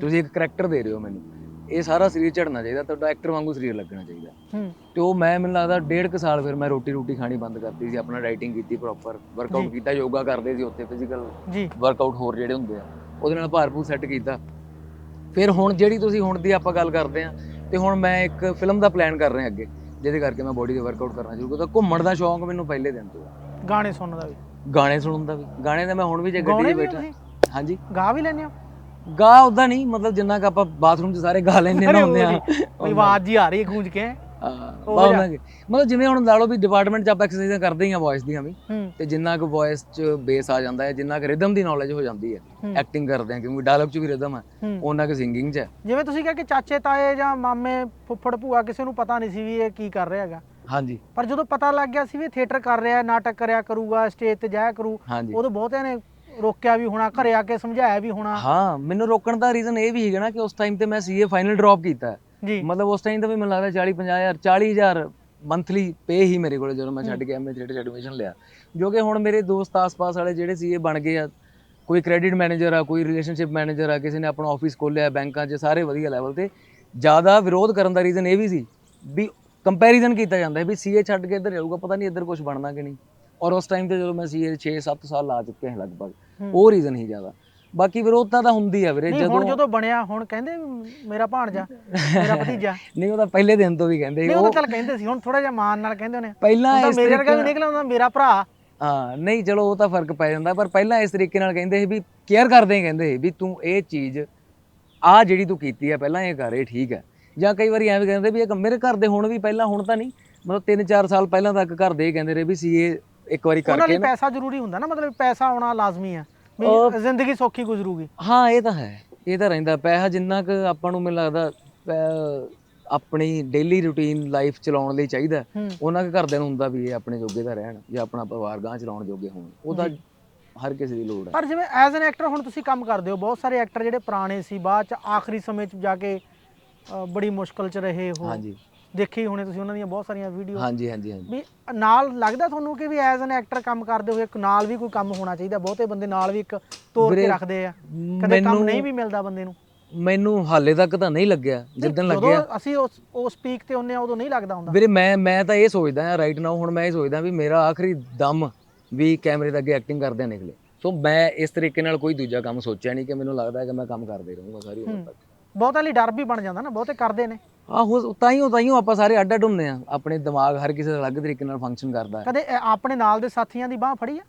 ਤੁਸੀਂ ਇੱਕ ਕੈਰੈਕਟਰ ਦੇ ਰਹੇ ਹੋ ਮੈਨੂੰ। ਇਹ ਸਾਰਾ ਸਰੀਰ ਝੜਨਾ ਚਾਹੀਦਾ ਤੁਹਾਡਾ ਐਕਟਰ ਵਾਂਗੂ ਸਰੀਰ ਲੱਗਣਾ ਚਾਹੀਦਾ। ਤੇ ਉਹ ਮੈਂ ਮੈਨੂੰ ਲੱਗਦਾ ਡੇਢ ਕੁ ਸਾਲ ਫਿਰ ਮੈਂ ਰੋਟੀ ਰੋਟੀ ਖਾਣੀ ਬੰਦ ਕਰਤੀ ਸੀ ਆਪਣਾ ਡਾਈਟਿੰਗ ਕੀਤੀ ਪ੍ਰੋਪਰ ਵਰਕਆਊਟ। ਕੀਤਾ ਯੋਗਾ ਕਰਦੇ ਸੀ ਉੱਥੇ ਫਿਜ਼ੀਕਲ ਵਰਕਆਊਟ ਹੋਰ ਜਿਹੜੇ ਹੁੰਦੇ ਆ। ਉਹਦੇ ਨਾਲ ਭਾਰਪੂਰ ਸੈੱਟ ਕੀਤਾ। ਫਿਰ ਹੁਣ ਜਿਹੜੀ ਤੁਸੀਂ ਹੁਣ ਦੀ ਆਪਾਂ ਗੱਲ ਕਰਦੇ ਆ ਤੇ ਹੁਣ ਮੈਂ ਇੱਕ ਫਿਲਮ ਦਾ ਪਲਾਨ ਕਰ ਰਿਹਾ ਅੱਗੇ ਜਿਹਦੇ ਕਰਕੇ ਮੈਂ ਬੋਡੀ ਦੇ ਵਰਕਆਊਟ ਕਰਨਾ ਸ਼ੁਰੂ ਕਰਤਾ ਘੁੰਮਣ ਦਾ ਸ਼ੌਂਕ ਮੈਨੂੰ ਪਹਿਲੇ ਦਿਨ ਤੋਂ ਆ। ਗਾਣੇ ਸੁਣਨ ਦਾ ਵੀ। ਗਾਣੇ ਸੁਣਨ ਦਾ ਵੀ। ਗਾਣੇ ਦਾ ਮੈਂ ਹੁਣ ਵੀ ਜੇ ਗੱਡੀ 'ਚ ਬੈਠਾ। ਹਾਂਜੀ। ਗਾ ਵੀ ਲੈਂਦੇ ਹੋ? ਗਾ ਉਦਾਂ ਨਹੀਂ ਮਤਲਬ ਜਿੰਨਾ ਕਿ ਆਪਾਂ ਬਾਥਰੂਮ 'ਚ ਸਾਰੇ ਗਾ ਲੈਂਦੇ ਨਾ ਹੁੰਦੇ ਆ। ਕੋਈ ਆਵਾਜ਼ ਜੀ ਆ ਰਹੀ ਹੈ ਗੂੰਜ ਕੇ। ਹਾਂ, ਉਹ ਬਾ ਜਾ- ਉਹਨਾਂ ਕੇ ਮਤਲਬ ਜਿਵੇਂ ਹੁਣ ਲਾ ਲਓ ਵੀ ਡਿਪਾਰਟਮੈਂਟ 'ਚ ਆਪਾਂ ਐਕਸਰਸਾਈਜ਼ਾਂ ਕਰਦੇ ਹੀ ਆ ਵੌਇਸ ਦੀਆਂ ਵੀ ਤੇ ਜਿੰਨਾ ਕੁ ਵੌਇਸ 'ਚ ਬੇਸ ਆ ਜਾਂਦਾ ਹੈ ਜਿੰਨਾ ਕੁ ਰਿਦਮ ਦੀ ਨੌਲੇਜ ਹੋ ਜਾਂਦੀ ਹੈ। ਐਕਟਿੰਗ ਕਰਦੇ ਆ ਕਿਉਂਕਿ ਡਾਇਲੌਗ 'ਚ ਵੀ ਰਿਦਮ ਹੈ। ਉਹਨਾਂ ਕੁ ਸਿੰਗਿੰਗ 'ਚ ਜਿਵੇਂ ਤੁਸੀਂ ਕਿਹਾ ਕਿ ਚਾਚੇ ਤਾਏ ਜਾਂ ਮਾਮੇ ਫੁੱਫੜ ਭੂਆ ਕਿਸੇ ਨੂੰ ਪਤਾ ਨਹੀਂ ਸੀ ਵੀ ਇਹ ਕੀ ਕਰ ਰਿਹਾ ਹੈਗਾ। ਹਾਂਜੀ। ਪਰ ਜਦੋਂ ਪਤਾ ਲੱਗ ਗਿਆ ਸੀ ਵੀ ਥੀਏਟਰ ਕਰ ਰਿਹਾ ਨਾਟਕ ਕਰਿਆ ਕਰੂਗਾ ਸਟੇਜ ਤੇ ਜਾਇਆ ਕਰੂ ਉਦੋਂ ਬਹੁਤਿਆਂ ਨੇ ਰੋਕਿਆ ਵੀ ਹੋਣਾ ਘਰੇ ਆ ਕੇ ਸਮਝਾਇਆ ਵੀ ਹੋਣਾ। ਹਾਂ ਮੈਨੂੰ ਰੋਕਣ ਦਾ ਰੀਜ਼ਨ ਇਹ ਵੀ ਹੈਗਾ ਨਾ ਕਿ ਉਸ ਟਾਈਮ ਤੇ ਮੈਂ ਸੀਏ ਫਾਈਨਲ ਡ੍ਰੌਪ ਕੀਤਾ। ਜੀ। ਮਤਲਬ ਉਸ ਟਾਈਮ ਤੇ ਵੀ ਮੈਨੂੰ ਲੱਗਦਾ 40 50000 40000 ਮੰਥਲੀ ਪੇ ਹੀ ਮੇਰੇ ਕੋਲ ਜਦੋਂ ਮੈਂ ਛੱਡ ਕੇ ਐਮਏ ਥੀਏਟਰ ਐਡਮਿਸ਼ਨ ਲਿਆ। ਜੋ ਕਿ ਹੁਣ ਮੇਰੇ ਦੋਸਤ ਆਸ-ਪਾਸ ਵਾਲੇ ਜਿਹੜੇ ਸੀਏ ਬਣ ਗਏ ਆ। ਕੋਈ ਕ੍ਰੈਡਿਟ ਮੈਨੇਜਰ ਆ ਕੋਈ ਰਿਲੇਸ਼ਨਸ਼ਿਪ ਮੈਨੇਜਰ ਆ ਕਿਸੇ ਨੇ ਆਪਣਾ ਆਫਿਸ ਖੋਲਿਆ ਬੈਂਕਾਂ 'ਚ ਸਾਰੇ ਵਧੀਆ ਲੈਵਲ ਤੇ। ਜ਼ਿਆਦਾ ਵਿਰੋਧ ਕਰਨ ਦਾ ਰੀਜ਼ਨ ਇਹ ਵੀ ਸੀ ਵੀ ਕੰਪੈਰੀਜ਼ਨ ਕੀਤਾ ਜਾਂਦਾ ਹੈ ਵੀ ਸੀਏ ਛੱਡ ਕੇ ਇੱਧਰ ਜਾਊਗਾ ਪਤਾ ਨਹੀਂ ਇੱਧਰ ਕੁਝ ਬਣਨਾ ਕਿ ਨਹੀਂ। ਔਰ ਉਸ ਟਾਈਮ ਤੇ ਜਦੋਂ ਮੈਂ ਸੀਏ 6-7 ਸਾਲ ਲਾ ਚੁੱਕੇ ਹਾਂ ਲਗਭਗ। ਉਹ ਰੀਜ਼ਨ ਹੀ ਜ਼ਿਆਦਾ। ਬਾਕੀ ਵਿਰੋਧਤਾ ਤਾਂ ਹੁੰਦੀ ਆ ਵੀਰੇ ਨਹੀਂ ਹੁਣ ਜਦੋਂ ਬਣਿਆ ਹੁਣ ਕਹਿੰਦੇ ਵੀ ਮੇਰਾ ਭਾਣਜਾ ਮੇਰਾ ਭਤੀਜਾ। ਨਹੀਂ ਉਹ ਤਾਂ ਪਹਿਲੇ ਦਿਨ ਤੋਂ ਵੀ ਕਹਿੰਦੇ। ਨਹੀਂ ਉਹ ਤਾਂ ਚੱਲ ਕਹਿੰਦੇ ਸੀ ਹੁਣ ਥੋੜਾ ਜਿਹਾ ਮਾਨ ਨਾਲ ਕਹਿੰਦੇ ਨੇ ਪਹਿਲਾਂ ਇਸ ਮੇਰੇ ਵਰਗਾ ਵੀ ਨਿਕਲ ਆਉਂਦਾ ਮੇਰਾ ਭਰਾ। ਹਾਂ ਨਹੀਂ ਚਲੋ ਉਹ ਤਾਂ ਫ਼ਰਕ ਪੈ ਜਾਂਦਾ ਪਰ ਪਹਿਲਾਂ ਇਸ ਤਰੀਕੇ ਨਾਲ ਕਹਿੰਦੇ ਸੀ ਵੀ ਕੇਅਰ ਕਰਦੇ ਕਹਿੰਦੇ ਸੀ ਵੀ ਤੂੰ ਇਹ ਚੀਜ਼ ਆ ਜਿਹੜੀ ਤੂੰ ਕੀਤੀ ਆ ਪਹਿਲਾਂ ਇਹ ਕਰ ਇਹ ਠੀਕ ਹੈ ਜਾਂ ਕਈ ਵਾਰੀ ਐਵੇਂ ਕਹਿੰਦੇ ਵੀ ਇਹ ਮੇਰੇ ਘਰ ਦੇ ਹੁਣ ਵੀ ਪਹਿਲਾਂ ਹੁਣ ਤਾਂ ਨਹੀਂ। ਮਤਲਬ 3-4 ਸਾਲ ਪਹਿਲਾਂ ਤੱਕ ਘਰ ਦੇ ਕਹਿੰਦੇ ਰਹੇ ਵੀ ਸੀਏ ਇੱਕ ਵਾਰੀ ਉਹਨਾਂ ਕਰਕੇ ਲਈ ਪੈਸਾ ਜ਼ਰੂਰੀ ਹੁੰਦਾ ਨਾ ਮਤਲਬ ਪੈਸਾ ਆਉਣਾ ਲਾਜ਼ਮੀ ਆ। ਉਹ- ਵੀ ਜ਼ਿੰਦਗੀ ਸੌਖੀ ਗੁਜ਼ਰੂਗੀ। ਹਾਂ ਇਹ ਤਾਂ ਹੈ। ਇਹ ਤਾਂ ਰਹਿੰਦਾ। ਪੈਸਾ ਜਿੰਨਾ ਕੁ ਆਪਾਂ ਨੂੰ ਮੈਨੂੰ ਲੱਗਦਾ ਪੈ- ਆਪਣੀ ਡੇਲੀ ਰੂਟੀਨ ਲਾਈਫ ਚਲਾਉਣ ਲਈ ਚਾਹੀਦਾ। ਹੂੰ। ਉਹਨਾਂ ਦੇ ਘਰਦਿਆਂ ਨੂੰ ਹੁੰਦਾ ਵੀ ਇਹ ਆਪਣੇ ਜੋਗੇ ਦਾ ਰਹਿਣ ਜਾਂ ਆਪਣਾ ਪਰਿਵਾਰ ਗਾਂ ਚਲਾਉਣ ਜੋਗੇ ਹੋਣ। ਉਹ ਤਾਂ ਹਰ ਕਿਸੇ ਦੀ ਲੋੜ ਹੈ। ਪਰ ਜਿਵੇਂ ਐਜ਼ ਐਨ ਐਕਟਰ ਹੁਣ ਤੁਸੀਂ ਕੰਮ ਕਰਦੇ ਹੋ ਬਹੁਤ ਸਾਰੇ ਐਕਟਰ ਜਿਹੜੇ ਪੁਰਾਣੇ ਸੀ ਬਾਅਦ ਚ ਆਖਰੀ ਸਮੇਂ ਚ ਜਾ ਕੇ ਅ, ਬੜੀ ਮੁਸ਼ਕਲ ਚ ਰਹੇ ਹੋ। ਹਾਂਜੀ। ਦੇਖੀ ਹੋਣੇ ਤੁਸੀਂ ਉਹਨਾਂ ਦੀਆਂ ਬਹੁਤ ਸਾਰੀਆਂ ਵੀਡੀਓ ਹਾਂਜੀ ਹਾਂਜੀ ਹਾਂਜੀ। ਵੀ ਨਾਲ ਲੱਗਦਾ ਤੁਹਾਨੂੰ ਕਿ ਵੀ ਐਜ਼ ਐਨ ਐਕਟਰ ਕੰਮ ਕਰਦੇ ਹੋਏ ਇੱਕ ਨਾਲ ਵੀ ਕੋਈ ਕੰਮ ਹੋਣਾ ਚਾਹੀਦਾ। ਬਹੁਤੇ ਬੰਦੇ ਨਾਲ ਵੀ ਇੱਕ ਤੋਰ ਕੇ ਵੀਰੇ, ਰੱਖਦੇ ਆ। ਕਦੇ ਕੰਮ ਮੈਨੂੰ- ਨਹੀਂ ਵੀ ਮਿਲਦਾ ਬੰਦੇ ਨੂੰ। ਮੈਨੂੰ ਹਾਲੇ ਤੱਕ ਤਾਂ ਨਹੀਂ ਲੱਗਿਆ ਜਿੱਦਣ ਜਦੋਂ ਲੱਗਿਆ। ਅਸੀਂ ਉਸ ਉਸ ਪੀਕ ਤੇ ਹੁੰਨੇ ਆ ਉਦੋਂ ਨਹੀਂ ਲੱਗਦਾ ਹੁੰਦਾ। ਵੀਰੇ ਮੈਂ ਮੈਂ ਤਾਂ ਇਹ ਸੋਚਦਾ ਹਾਂ ਰਾਈਟ ਨਾਓ ਹੁਣ ਮੈਂ ਇਹ ਸੋਚਦਾ ਵੀ ਮੇਰਾ ਆਖਰੀ ਦਮ ਵੀ ਕੈਮਰੇ ਦੇ ਅੱਗੇ ਐਕਟਿੰਗ ਕਰਦਿਆਂ ਨਿਕਲੇ। ਸੋ ਮੈਂ ਇਸ ਤਰੀਕੇ ਨਾਲ ਕੋਈ ਦੂਜਾ ਕੰਮ ਸੋਚਿਆ ਨਹੀਂ ਕਿ ਮੈਨੂੰ ਲੱਗਦਾ ਹੈ ਕਿ ਮੈਂ ਕੰਮ ਕਰਦੇ ਰਹੂੰਗਾ ਸਾਰੀ ਉਮਰ ਤੱਕ। ਬਹੁਤਾਂ ਲਈ ਡਰ ਵੀ ਬਣ ਜਾਂਦਾ ਨਾ ਬਹੁਤੇ ਕਰਦੇ ਨੇ। ਆਹੋ ਤਾਂ ਹੀ ਤਾਂ ਹੀ ਆਪਾਂ ਸਾਰੇ ਅੱਡ ਅੱਡ ਹੁੰਦੇ ਆ। ਆਪਣੇ ਦਿਮਾਗ ਹਰ ਕਿਸੇ ਦਾ ਅਲੱਗ ਤਰੀਕੇ ਨਾਲ ਫੰਕਸ਼ਨ ਕਰਦਾ ਹੈ। ਕਦੇ ਆਪਣੇ ਨਾਲ ਦੇ ਸਾਥੀਆਂ ਦੀ ਬਾਹ ਫੜੀ ਆ?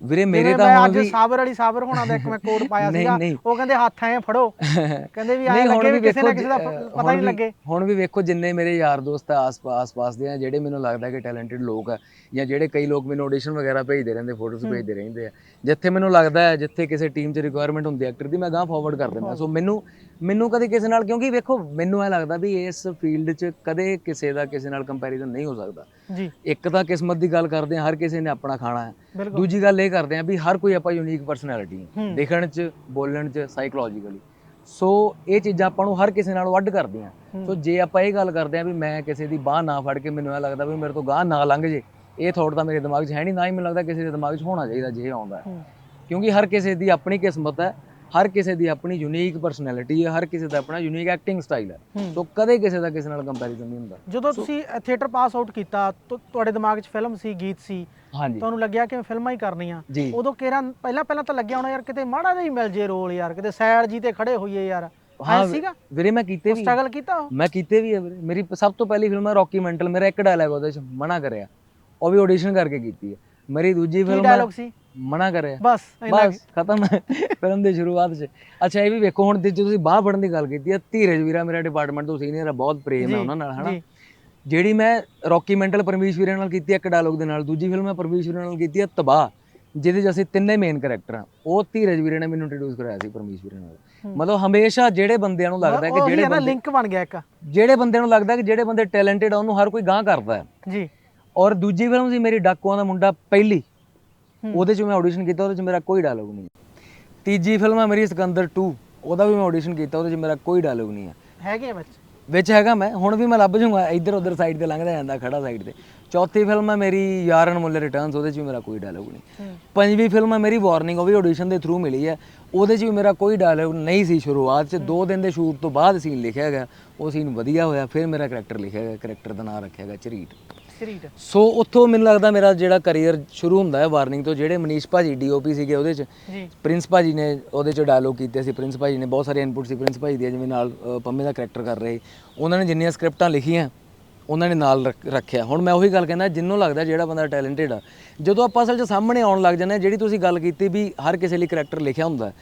ਵੀਰੇ ਮੇਰੇ ਜਿਵੇਂ ਤਾਂ ਮੈਂ ਹੁਣ ਅੱਜ ਵੀ ਸਾਬਰ ਵਾਲੀ ਸਾਬਰ ਹੋਣਾ ਦਾ ਇੱਕ ਮੈਂ ਕੋਡ ਪਾਇਆ ਨਹੀਂ, ਸੀਗਾ ਨਹੀਂ। ਉਹ ਕਹਿੰਦੇ ਹੱਥ ਐ ਫੜੋ। ਕਹਿੰਦੇ ਵੀ ਨਹੀਂ ਹੁਣ ਲੱਗੇ ਵੀ ਵੀ ਕਿਸੇ ਨਾ ਵੇਖੋ ਕਿਸੇ ਦਾ ਪ- ਪਤਾ ਹੁਣ ਹੀ ਵੀ- ਲੱਗੇ। ਹੁਣ ਵੀ ਵੇਖੋ ਜਿੰਨੇ ਮੇਰੇ ਯਾਰ ਦੋਸਤ ਆ ਆਸ-ਪਾਸ ਪਾਸ ਦੇ ਆ ਜਿਹੜੇ ਮੈਨੂੰ ਲੱਗਦਾ ਕਿ ਟੈਲੈਂਟਡ ਲੋਕ ਆ ਜਾਂ ਜਿਹੜੇ ਕਈ ਲੋਕ ਮੈਨੂੰ ਆਡੀਸ਼ਨ ਵਗੈਰਾ ਭੇਜਦੇ ਰਹਿੰਦੇ ਫੋਟੋਜ਼ ਭੇਜਦੇ ਰਹਿੰਦੇ ਆ। ਜਿੱਥੇ ਮੈਨੂੰ ਲੱਗਦਾ ਹੈ ਜਿੱਥੇ ਕਿਸੇ ਟੀਮ 'ਚ ਰਿਕੁਆਇਰਮੈਂਟ ਹੁੰਦੀ ਐਕਟਰ ਦੀ ਮੈਂ ਗਾਂ ਫਾਰਵਰਡ ਕਰ ਦਿੰਦਾ। ਸੋ ਮੈਨੂੰ ਮੈਨੂੰ ਕਦੇ ਕਿਸੇ ਨਾਲ ਕਿਉਂਕਿ ਵੇਖੋ ਮੈਨੂੰ ਇਹ ਲੱਗਦਾ ਵੀ ਇਸ ਫੀਲਡ 'ਚ ਕਦੇ ਕਿਸੇ ਦਾ ਕਿਸੇ ਨਾਲ ਕੰਪੈਰੀਜ਼ਨ ਨਹੀਂ ਹੋ ਸਕਦਾ। ਜੀ। ਇੱਕ ਤਾਂ ਕਿਸਮਤ ਦੀ ਗੱਲ ਕਰਦੇ ਆ ਹਰ ਕਿਸੇ ਨੇ ਆਪਣਾ ਖਾਣਾ ਹੈ। ਦੂਜੀ ਗੱਲ ਇਹ ਕਰਦੇ ਆ ਵੀ ਹਰ ਕੋਈ ਆਪਾਂ ਯੂਨੀਕ ਪਰਸਨੈਲਿਟੀ ਹੈ। ਦੇਖਣ 'ਚ ਬੋਲਣ 'ਚ ਸਾਈਕੋਲੋਜੀਕਲੀ ਸੋ ਇਹ ਚੀਜ਼ਾਂ ਆਪਾਂ ਨੂੰ ਹਰ ਕਿਸੇ ਨਾਲੋਂ ਵੱਡ ਕਰਦੀਆਂ। ਹੂੰ। ਸੋ ਜੇ ਆਪਾਂ ਇਹ ਗੱਲ ਕਰਦੇ ਆ ਵੀ ਮੈਂ ਕਿਸੇ ਦੀ ਬਾਹ ਨਾ ਫੜ ਕੇ ਮੈਨੂੰ ਇਹ ਲੱਗਦਾ ਵੀ ਮੇਰੇ ਤੋਂ ਗਾਹ ਨਾ ਲੰਘ ਜੇ ਇਹ ਥੋੜਾ ਤਾਂ ਮੇਰੇ ਦਿਮਾਗ 'ਚ ਹੈ ਨਹੀਂ ਨਾ ਹੀ ਮੈਨੂੰ ਲੱਗਦਾ ਕਿਸੇ ਦੇ ਦਿਮਾਗ 'ਚ ਹੋਣਾ ਚਾਹੀਦਾ ਜੇ ਆਉਂਦਾ। ਕਿਉਂਕਿ ਹਰ ਕਿਸੇ ਦੀ ਆਪਣੀ ਕਿਸਮਤ ਹੈ। ਹਰ ਕਿਸੇ ਦੀ ਆਪਣੀ ਯੂਨੀਕ ਪਰਸਨੈਲਿਟੀ ਹੈ ਹਰ ਕਿਸੇ ਦਾ ਆਪਣਾ ਯੂਨੀਕ ਐਕਟਿੰਗ ਸਟਾਈਲ ਹੈ। ਸੋ ਕਦੇ ਕਿਸੇ ਦਾ ਕਿਸੇ ਨਾਲ ਕੰਪੈਰੀਜ਼ਨ ਨਹੀਂ ਹੁੰਦਾ। ਜਦੋਂ ਤੁਸੀਂ ਥੀਏਟਰ ਪਾਸ ਆਊਟ ਕੀਤਾ ਤੁਹਾਡੇ ਦਿਮਾਗ 'ਚ ਫਿਲਮ ਸੀ ਗੀਤ ਸੀ ਤੁਹਾਨੂੰ ਲੱਗਿਆ ਕਿ ਮੈਂ ਫਿਲਮਾਂ ਹੀ ਕਰਨੀਆਂ। ਉਦੋਂ ਕਿਹੜਾ ਪਹਿਲਾਂ ਪਹਿਲਾਂ ਤਾਂ ਲੱਗਿਆ ਹੋਣਾ ਯਾਰ ਕਿਤੇ ਮਾੜਾ ਜਿਹਾ ਹੀ ਮਿਲ ਜੇ ਰੋਲ ਯਾਰ ਕਿਤੇ ਸਾਈਡ ਜੀ ਤੇ ਖੜੇ ਹੋਈਏ ਯਾਰ। ਹਾਂ ਸੀਗਾ? ਵੀਰੇ ਮੈਂ ਕੀਤੇ ਵੀ। ਸਟਰਗਲ ਕੀਤਾ ਮੈਂ ਕੀਤੇ ਵੀ ਹੈ ਵੀਰੇ। ਮੇਰੀ ਸਭ ਤੋਂ ਪਹਿਲੀ ਫਿਲਮ ਹੈ ਰੌਕੀ ਮੈਂਟਲ ਮੇਰਾ ਇੱਕ ਡਾਇਲੌਗ ਉਹਦੇ ਚ ਮਨਾ ਕਰਿਆ। ਉਹ ਵੀ ਆਡੀਸ਼ਨ ਕਰਕੇ ਕੀਤੀ ਹੈ। ਮੇਰੀ ਦੂਜੀ ਕੀ ਫਿਲਮ ਡਾਇਲੌਗ ਸੀ? ਮਨਾ ਕਰਿਆ ਬਸ ਇੰਨਾ ਬਸ ਖਤਮ। ਫਿਲਮ ਦੇ ਸ਼ੁਰੂਆਤ ਚ। ਅੱਛਾ ਇਹ ਵੀ ਵੇਖੋ ਹੁਣ ਜੇ ਤੁਸੀਂ ਬਾਹ ਫੜਨ ਦੀ ਗੱਲ ਕੀਤੀ ਹੈ ਧੀਰਜ ਵੀਰਾ ਮੇਰਾ ਡਿਪਾਰਟਮੈਂਟ ਤੋਂ ਸੀਨੀਅਰ ਹੈ ਬਹੁਤ ਪ੍ਰੇਮ ਹੈ ਉਹਨਾਂ ਨਾਲ ਹਨਾ? ਜਿਹੜੀ ਮੈਂ ਰੌਕੀ ਮੈਂਟਲ ਪਰਮੇਸ਼ ਵੀਰੇ ਨਾਲ ਕੀਤੀ ਹੈ ਇੱਕ ਡਾਇਲੌਗ ਦੇ ਨਾਲ ਦੂਜੀ ਫਿਲਮ ਮੈਂ ਪਰਮੇਸ਼ ਵੀਰੇ ਨਾਲ ਕੀਤੀ ਹੈ ਤਬਾਹ ਜਿਹਦੇ 'ਚ ਅਸੀਂ ਤਿੰਨੇ ਮੇਨ ਕੈਰੈਕਟਰ ਆ। ਉਹ ਧੀਰਜ ਵੀਰੇ ਨੇ ਮੈਨੂੰ ਇੰਟਰੋਡਿਊਸ ਕਰਾਇਆ ਸੀ ਪਰਮੇਸ਼ ਵੀਰੇ ਨਾਲ। ਹੂੰ। ਮਤਲਬ ਹਮੇਸ਼ਾ ਜਿਹੜੇ ਬੰਦਿਆਂ ਨੂੰ ਲੱਗਦਾ ਹੈ ਕਿ ਜਿਹੜੇ ਹੈ ਬੰਦੇ ਲਿੰਕ ਬਣ ਗਿਆ ਇੱਕ। ਜਿਹੜੇ ਬੰਦਿਆਂ ਨੂੰ ਲੱਗਦਾ ਕਿ ਜਿਹੜੇ ਬੰਦੇ ਟੈਲੈਂਟਡ ਆ ਉਹਨੂੰ ਹਰ ਕੋਈ ਗਾਂ ਕਰਦਾ ਹੈ। ਜੀ। ਔਰ ਦੂਜੀ ਫਿਲਮ ਸੀ ਮੇਰੀ ਡਾਕੂਆਂ ਦਾ ਮੁੰਡਾ ਪਹਿਲੀ। ਹੂੰ। ਉਹਦੇ 'ਚ ਮੈਂ ਆਡੀਸ਼ਨ ਕੀਤਾ ਉਹਦੇ 'ਚ ਮੇਰਾ ਕੋਈ ਡਾਇਲੋਗ ਨਹੀਂ ਤੀਜੀ ਫਿਲਮ ਹੈ ਮੇਰੀ ਸਿਕੰਦਰ 2 ਉਹਦਾ ਵੀ ਮੈਂ ਆਡੀਸ਼ਨ ਕੀਤਾ ਉਹਦੇ 'ਚ ਮੇਰਾ ਕੋਈ ਡਾਇਲੋਗ ਨਹੀਂ ਹੈ। ਹੈਗੇ ਆ ਵਿੱਚ? ਵਿੱਚ ਹੈਗਾ ਮੈਂ ਹੁਣ ਵੀ ਮੈਂ ਲੱਭ ਜੂੰਗਾ ਇੱਧਰ ਉੱਧਰ ਸਾਈਡ ਤੇ ਲੰਘਦਾ ਜਾਂਦਾ ਖੜਾ ਸਾਈਡ ਤੇ। ਚੌਥੀ ਫਿਲਮ ਹੈ ਮੇਰੀ ਯਾਰਨ ਮੁੱਲੇ ਰਿਟਰਨਸ ਉਹਦੇ 'ਚ ਵੀ ਮੇਰਾ ਕੋਈ ਡਾਇਲੋਗ ਨਹੀਂ। ਹੂੰ। ਪੰਜਵੀਂ ਫਿਲਮ ਹੈ ਮੇਰੀ ਵਾਰਨਿੰਗ ਉਹ ਵੀ ਆਡੀਸ਼ਨ ਦੇ ਥਰੂ ਮਿਲੀ ਹੈ। ਉਹਦੇ 'ਚ ਵੀ ਮੇਰਾ ਕੋਈ ਡਾਇਲੋਗ ਨਹੀਂ ਸੀ ਸ਼ੁਰੂਆਤ 'ਚ। ਦੋ ਦਿਨ ਦੇ ਸ਼ੂਟ ਤੋਂ ਬਾਅਦ ਸੀਨ ਲਿਖਿਆ ਗਿਆ ਉਹ ਸੀਨ ਵਧੀਆ ਹੋਇਆ ਫਿਰ ਮੇਰਾ ਕਰੈਕਟਰ ਲਿਖਿਆ ਗਿਆ ਕਰੈਕਟਰ ਦਾ ਨਾਮ ਰੱਖਿਆ ਗਿਆ ਝਰੀਟ। ਸਰੀਟ ਸੋ ਉੱਥੋਂ ਮੈਨੂੰ ਲੱਗਦਾ ਮੇਰਾ ਜਿਹੜਾ ਕੈਰੀਅਰ ਸ਼ੁਰੂ ਹੁੰਦਾ ਹੈ ਵਾਰਨਿੰਗ ਤੋਂ ਜਿਹੜੇ ਮਨੀਸ਼ ਭਾਜੀ ਡੀਓਪੀ ਸੀਗੇ ਉਹਦੇ 'ਚ ਜੀ। ਪ੍ਰਿੰਸ ਭਾਜੀ ਨੇ ਉਹਦੇ 'ਚ ਡਾਇਲੋਗ ਕੀਤੇ ਸੀ। ਪ੍ਰਿੰਸ ਭਾਜੀ ਨੇ ਬਹੁਤ ਸਾਰੇ ਇਨਪੁਟ ਸੀ। ਪ੍ਰਿੰਸ ਭਾਜੀ ਦੇ ਜਿਵੇਂ ਨਾਲ ਅ, ਪੰਮੇ ਦਾ ਕਰੈਕਟਰ ਕਰ ਰਹੇ। ਉਹਨਾਂ ਨੇ ਜਿੰਨੀਆਂ ਸਕ੍ਰਿਪਟਾਂ ਲਿਖੀਆਂ ਉਹਨਾਂ ਨੇ ਨਾਲ ਰੱਖ- ਰੱਖਿਆ। ਹੁਣ ਮੈਂ ਉਹੀ ਗੱਲ ਕਹਿੰਦਾ ਜਿੰਨੂੰ ਲੱਗਦਾ ਜਿਹੜਾ ਬੰਦਾ ਟੈਲੈਂਟਡ ਆ ਜਦੋਂ ਆਪਾਂ ਅਸਲ 'ਚ ਸਾਹਮਣੇ ਆਉਣ ਲੱਗ ਜਾਂਦੇ ਆ ਜਿਹੜੀ ਤੁਸੀਂ ਗੱਲ ਕੀਤੀ ਵੀ ਹਰ ਕਿਸੇ ਲਈ ਕਰੈਕਟਰ ਲਿਖਿਆ ਹੁੰਦਾ ਹੈ,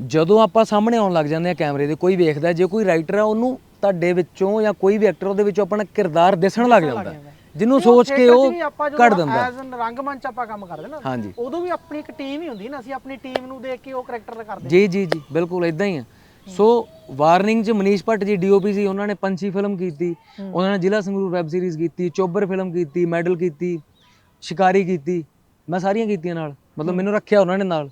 ਜਦੋਂ ਆਪਾਂ ਸਾਹਮਣੇ ਆਉਣ ਲੱਗ ਜਾਂਦੇ ਆ ਕੈਮਰੇ ਦੇ ਕੋਈ ਵੇਖਦਾ ਜੇ ਕੋਈ ਰਾਈਟਰ ਆ ਉਹਨੂੰ ਤੁਹਾਡੇ ਵਿੱਚੋਂ ਜਾਂ ਕੋਈ ਵੀ ਐਕਟਰ ਉਹਦੇ ਵਿੱਚੋਂ ਆਪਣਾ ਕਿਰਦਾਰ ਦਿਸਣ ਲੱਗ ਜਾਂਦਾ ਹੈ। ਜਿਹਨੂੰ ਸੋਚ ਕੇ ਉਹ ਕੱਢ ਦਿੰਦਾ। ਐਜ਼ ਰੰਗਮੰਚ ਆਪਾਂ ਕੰਮ ਕਰਦੇ ਨਾ ਹਾਂਜੀ। ਉਦੋਂ ਵੀ ਆਪਣੀ ਇੱਕ ਟੀਮ ਹੀ ਹੁੰਦੀ ਨਾ ਅਸੀਂ ਆਪਣੀ ਟੀਮ ਨੂੰ ਦੇਖ ਕੇ ਉਹ ਕਰੈਕਟਰ ਕਰਦੇ ਜੀ ਜੀ ਜੀ ਬਿਲਕੁਲ ਇਦਾਂ ਹੀ ਆ। ਸੋ ਵਾਰਨਿੰਗ ਚ ਮਨੀਸ਼ ਭੱਟ ਜੀ ਡੀਓਪੀ ਸੀ ਉਹਨਾਂ ਨੇ ਪੰਛੀ ਫਿਲਮ ਕੀਤੀ ਉਹਨਾਂ ਨੇ ਜ਼ਿਲ੍ਹਾ ਸੰਗਰੂਰ ਵੈਬ ਸੀਰੀਜ਼ ਕੀਤੀ ਚੋਬਰ ਫਿਲਮ ਕੀਤੀ ਮੈਡਲ ਕੀਤੀ ਸ਼ਿਕਾਰੀ ਕੀਤੀ ਮੈਂ ਸਾਰੀਆਂ ਕੀਤੀਆਂ ਨਾਲ। ਮਤਲਬ ਮੈਨੂੰ ਰੱਖਿਆ ਉਹਨਾਂ ਨੇ ਨਾਲ।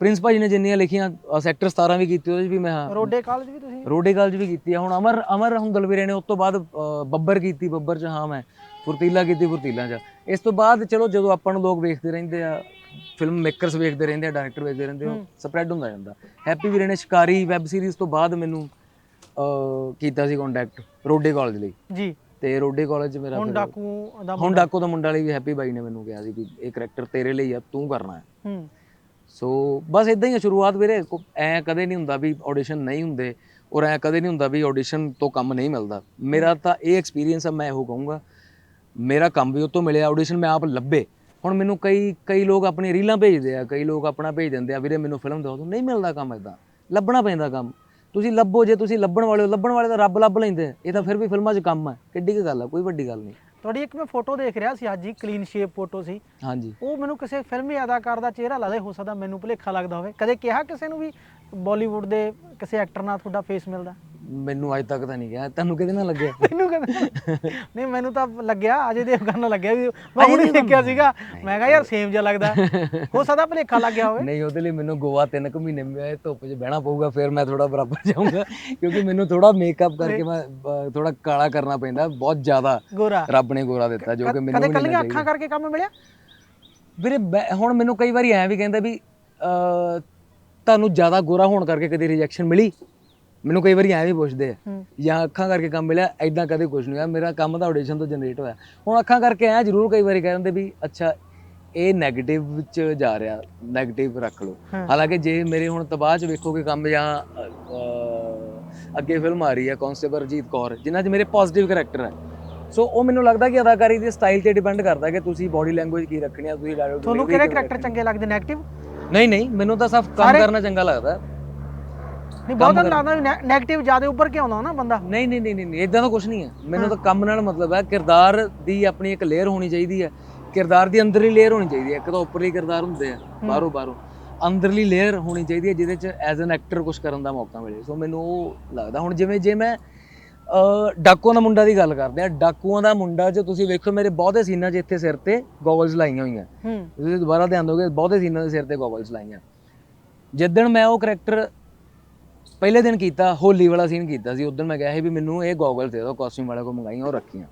ਪ੍ਰਿੰਸ ਭਾਜੀ ਨੇ ਜਿੰਨੀਆਂ ਲਿਖੀਆਂ ਸੈਕਟਰ 17 ਵੀ ਕੀਤੀ ਉਹਦੇ ਵੀ ਮੈਂ ਹਾਂ। ਰੋਡੇ ਕਾਲਜ ਵੀ ਤੁਸੀਂ? ਰੋਡੇ ਕਾਲਜ ਵੀ ਕੀਤੀ ਆ। ਹੁਣ ਅਮਰ ਅਮਰ ਹੁੰਦਲ ਵੀਰੇ ਨੇ ਉਸ ਤੋਂ ਬਾਅਦ ਬੱਬਰ ਕੀਤੀ ਬੱਬਰ ਚ ਹਾਂ ਮੈਂ। ਫੁਰਤੀਲਾ ਕੀਤੀ ਫੁਰਤੀਲਾ ਚ। ਇਸ ਤੋਂ ਬਾਅਦ ਚਲੋ ਜਦੋਂ ਆਪਾਂ ਨੂੰ ਲੋਕ ਵੇਖਦੇ ਰਹਿੰਦੇ ਆ ਫਿਲਮ ਮੇਕਰਸ ਵੇਖਦੇ ਰਹਿੰਦੇ ਆ ਡਾਇਰੈਕਟਰ ਵੇਖਦੇ ਰਹਿੰਦੇ ਆ ਸਪਰੈਡ ਹੁੰਦਾ ਜਾਂਦਾ। ਹੈਪੀ ਵੀਰੇ ਨੇ ਸ਼ਿਕਾਰੀ ਵੈਬ ਸੀਰੀਜ਼ ਤੋਂ ਬਾਅਦ ਮੈਨੂੰ ਅ, ਕੀਤਾ ਸੀ ਕੰਟੈਕਟ ਰੋਡੇ ਕਾਲਜ ਲਈ। ਜੀ। ਤੇ ਰੋਡੇ ਕਾਲਜ ਚ ਮੇਰਾ ਹੁਣ ਡਾਕੂ ਦਾ ਹੁਣ ਡਾਕੋ ਦਾ ਮੁੰਡਾ ਲਈ ਵੀ ਹੈਪੀ ਬਾਈ ਨੇ ਮੈਨੂੰ ਕਿਹਾ ਸੀ ਕਿ ਇਹ ਕਰੈਕਟਰ ਤੇਰੇ ਲਈ ਆ ਤੂੰ ਕਰਨਾ ਹੈ। ਹੂੰ। ਸੋ ਬਸ ਇਦਾਂ ਹੀ ਆ ਸ਼ੁਰੂਆਤ ਵੀਰੇ। ਐਂ ਕਦੇ ਨਹੀਂ ਹੁੰਦਾ ਵੀ ਆਡੀਸ਼ਨ ਨਹੀਂ ਹੁੰਦੇ ਔਰ ਐਂ ਕਦੇ ਨਹੀਂ ਹੁੰਦਾ ਵੀ ਆਡੀਸ਼ਨ ਤੋਂ ਕੰਮ ਨਹੀਂ ਮਿਲਦਾ। ਮੇਰਾ ਤਾਂ ਇਹ ਐਕਸਪੀਰੀਅੰਸ ਆ ਮੈਂ ਇਹੋ ਕਹੂੰਗਾ ਮੇਰਾ ਕੰਮ ਵੀ ਉਹ ਤੋਂ ਮਿਲਿਆ ਆਡੀਸ਼ਨ ਮੈਂ ਆਪ ਲੱਭੇ। ਹੁਣ ਮੈਨੂੰ ਕਈ ਕਈ ਲੋਕ ਆਪਣੀ ਰੀਲਾਂ ਭੇਜਦੇ ਆ ਕਈ ਲੋਕ ਆਪਣਾ ਭੇਜ ਦਿੰਦੇ ਆ ਵੀਰੇ ਮੈਨੂੰ ਫਿਲਮ ਦਿਓ ਨਹੀਂ ਮਿਲਦਾ ਕੰਮ ਇਦਾਂ ਲੱਭਣਾ ਪੈਂਦਾ ਕੰਮ। ਤੁਸੀਂ ਲੱਭੋ ਜੇ ਤੁਸੀਂ ਲੱਭਣ ਵਾਲੇ ਹੋ ਲੱਭਣ ਵਾਲੇ ਤਾਂ ਰੱਬ ਲੱਭ ਲੈਂਦੇ ਇਹ ਤਾਂ ਫਿਰ ਵੀ ਫਿਲਮਾਂ 'ਚ ਕੰਮ ਹੈ ਕਿੱਡੀ ਕੁ ਗੱਲ ਆ ਕੋਈ ਵੱਡੀ ਗੱਲ ਨਹੀਂ। ਤੁਹਾਡੀ ਇੱਕ ਮੈਂ ਫੋਟੋ ਦੇਖ ਰਿਹਾ ਸੀ ਅੱਜ ਹੀ ਕਲੀਨ ਸ਼ੇਪ ਫੋਟੋ ਸੀ। ਹਾਂਜੀ। ਉਹ ਮੈਨੂੰ ਕਿਸੇ ਫਿਲਮੀ ਅਦਾਕਾਰ ਦਾ ਚਿਹਰਾ ਲੱਗਦਾ ਹੋ ਸਕਦਾ ਮੈਨੂੰ ਭੁਲੇਖਾ ਲੱਗਦਾ ਹੋਵੇ। ਕਦੇ ਕਿਹਾ ਕਿਸੇ ਨੂੰ ਵੀ ਬਾਲੀਵੁੱਡ ਦੇ ਕਿਸੇ ਐਕਟਰ ਨਾਲ ਤੁਹਾਡਾ ਫੇਸ ਮਿਲਦਾ? ਮੈਨੂੰ ਅੱਜ ਤੱਕ ਤਾਂ ਨਹੀਂ ਗਿਆ। ਤੁਹਾਨੂੰ ਕਿਹਦੇ ਨਾਲ ਲੱਗਿਆ? ਤੈਨੂੰ ਕਹਿੰਦਾ ਨਹੀਂ ਮੈਨੂੰ ਤਾਂ ਲੱਗਿਆ ਅਜੇ ਦੇਵਗਨ ਨਾਲ ਲੱਗਿਆ ਵੀ ਮੈਂ ਹੁਣੇ ਦੇਖਿਆ ਸੀਗਾ। ਮੈਂ ਕਿਹਾ ਯਾਰ ਸੇਮ ਜਿਹਾ ਲੱਗਦਾ। ਹੋ ਸਕਦਾ ਭਲੇਖਾ ਲੱਗ ਗਿਆ ਹੋਵੇ। ਨਹੀਂ ਉਹਦੇ ਲਈ ਮੈਨੂੰ ਗੋਆ ਤਿੰਨ ਕੁ ਮਹੀਨੇ ਮੈਂ ਧੁੱਪ 'ਚ ਬਹਿਣਾ ਪਊਗਾ ਫਿਰ ਮੈਂ ਥੋੜਾ ਬਰਾਬਰ ਜਾਊਂਗਾ। ਕਿਉਂਕਿ ਮੈਨੂੰ ਥੋੜਾ ਮੇਕਅਪ ਕਰਕੇ ਮੈਂ ਥੋੜਾ ਕਾਲਾ ਕਰਨਾ ਪੈਂਦਾ। ਬਹੁਤ ਜ਼ਿਆਦਾ ਰੱਬ ਨੇ ਗੋਰਾ ਦਿੱਤਾ ਜੋ ਕਿ ਮੈਨੂੰ ਕਦੇ ਕੱਲੀਆਂ ਅੱਖਾਂ ਕਰਕੇ ਕੰਮ ਮਿਲਿਆ? ਵੀਰੇ ਹੁਣ ਮੈਨੂੰ ਕਈ ਵਾਰੀ ਐਂ ਵੀ ਕਹਿੰਦਾ ਵੀ ਤੁਹਾਨੂੰ ਜ਼ਿਆਦਾ ਗੋਰਾ ਹੋਣ ਕਰਕੇ ਕਦੇ ਰਿਜੈਕਸ਼ਨ ਮਿਲੀ? ਮੈਨੂੰ ਕਈ ਵਾਰੀ ਐਵੇਂ ਪੁੱਛਦੇ ਆ ਜਾਂ ਅੱਖਾਂ ਕਰਕੇ ਕੰਮ ਮਿਲਿਆ ਐਦਾਂ ਕਦੇ ਕੁਝ ਨਹੀਂ ਹੋਇਆ ਮੇਰਾ ਕੰਮ ਤਾਂ ਆਡੀਸ਼ਨ ਤੋਂ ਜਨਰੇਟ ਹੋਇਆ। ਹੁਣ ਅੱਖਾਂ ਕਰਕੇ ਆਇਆ ਜ਼ਰੂਰ ਕਈ ਵਾਰੀ ਕਹਿੰਦੇ ਵੀ ਅੱਛਾ ਇਹ 네ਗੇਟਿਵ ਵਿੱਚ ਜਾ ਰਿਹਾ 네ਗੇਟਿਵ ਰੱਖ ਲਓ। ਹਾਲਾਂਕਿ ਜੇ ਮੇਰੇ ਹੁਣ ਤਬਾਹ ਚ ਵੇਖੋਗੇ ਕੰਮ ਜਾਂ ਅੱਗੇ ਫਿਲਮ ਆ ਰਹੀ ਹੈ ਕਨਸਟੇਬਲ ਰਜੀਤ ਕੌਰ ਜਿਨ੍ਹਾਂ 'ਚ ਮੇਰੇ ਪੋਜ਼ਿਟਿਵ ਕੈਰੈਕਟਰ ਹੈ। ਸੋ ਉਹ ਮੈਨੂੰ ਲੱਗਦਾ ਕਿ ਅਦਾਕਾਰੀ ਦੇ ਸਟਾਈਲ ਤੇ ਡਿਪੈਂਡ ਕਰਦਾ ਕਿ ਤੁਸੀਂ ਬਾਡੀ ਲੈਂਗੁਏਜ ਕੀ ਰੱਖਣੀ ਹੈ ਤੁਸੀਂ ਡਾਇਲੋਗ ਤੁਹਾਨੂੰ ਕਿਹੜੇ ਕੈਰੈਕਟਰ ਚੰਗੇ ਲੱਗਦੇ 네ਗੇਟਿਵ ਨਹੀਂ ਨਹੀਂ ਮੈਨੂੰ ਤਾਂ ਸਭ ਕੰਮ ਕਰਨਾ ਚੰਗਾ ਲੱਗਦਾ। ਨਹੀਂ ਬਹੁਤਾਂ ਲੱਗਦਾ ਵੀ 네ਗੇਟਿਵ ਜ਼ਿਆਦਾ ਉੱਭਰ ਕੇ ਆਉਂਦਾ ਨਾ ਬੰਦਾ। ਨਹੀਂ ਨਹੀਂ ਨਹੀਂ ਨਹੀਂ ਇਦਾਂ ਦਾ ਕੁਝ ਨਹੀਂ ਹੈ। ਮੈਨੂੰ ਤਾਂ ਕੰਮ ਨਾਲ ਮਤਲਬ ਹੈ ਕਿਰਦਾਰ ਦੀ ਆਪਣੀ ਇੱਕ ਲੇਅਰ ਹੋਣੀ ਚਾਹੀਦੀ ਹੈ। ਕਿਰਦਾਰ ਦੀ ਅੰਦਰਲੀ ਲੇਅਰ ਹੋਣੀ ਚਾਹੀਦੀ ਹੈ। ਇੱਕ ਤਾਂ ਉੱਪਰਲੀ ਕਿਰਦਾਰ ਹੁੰਦੇ ਆ ਬਾਹਰੋਂ ਬਾਹਰੋਂ। ਅੰਦਰਲੀ ਲੇਅਰ ਹੋਣੀ ਚਾਹੀਦੀ ਹੈ ਜਿਹਦੇ ਚ ਐਜ਼ ਐਨ ਐਕਟਰ ਕੁਝ ਕਰਨ ਦਾ ਮੌਕਾ ਮਿਲੇ। ਸੋ ਮੈਨੂੰ ਉਹ ਲੱਗਦਾ। ਹੁਣ ਜਿਵੇਂ ਜੇ ਮੈਂ ਡਾਕੂਆਂ ਦਾ ਮੁੰਡਾ ਦੀ ਗੱਲ ਕਰਦੇ ਆ ਡਾਕੂਆਂ ਦਾ ਮੁੰਡਾ ਜੋ ਤੁਸੀਂ ਵੇਖੋ ਮੇਰੇ ਬਹੁਤੇ ਸੀਨਾਂ 'ਚ ਇੱਥੇ ਸਿਰ ਤੇ ਗੋਗਲਸ ਲਾਈਆਂ ਹੋਈਆਂ। ਤੁਸੀਂ ਦੁਬਾਰਾ ਧਿਆਨ ਦੋਗੇ ਬਹੁਤੇ ਸੀਨਾਂ ਦੇ ਸਿਰ ਤੇ ਗੋਗਲਸ ਲਾਈਆਂ। ਜਿੱਦਣ ਮੈਂ ਉਹ ਕਰੈਕਟਰ ਪਹਿਲੇ ਦਿਨ ਕੀਤਾ ਹੋਲੀ ਵਾਲਾ ਸੀਨ ਕੀਤਾ ਸੀ ਉਦੋਂ ਮੈਂ ਕਿਹਾ ਸੀ ਵੀ ਮੈਨੂੰ ਇਹ ਗੋਗਲਸ ਦੇ ਦਿਓ ਕਾਸਟਿਊਮ ਵਾਲੇ ਕੋ ਮੰਗਾਈਆਂ ਉਹ ਰੱਖੀਆਂ।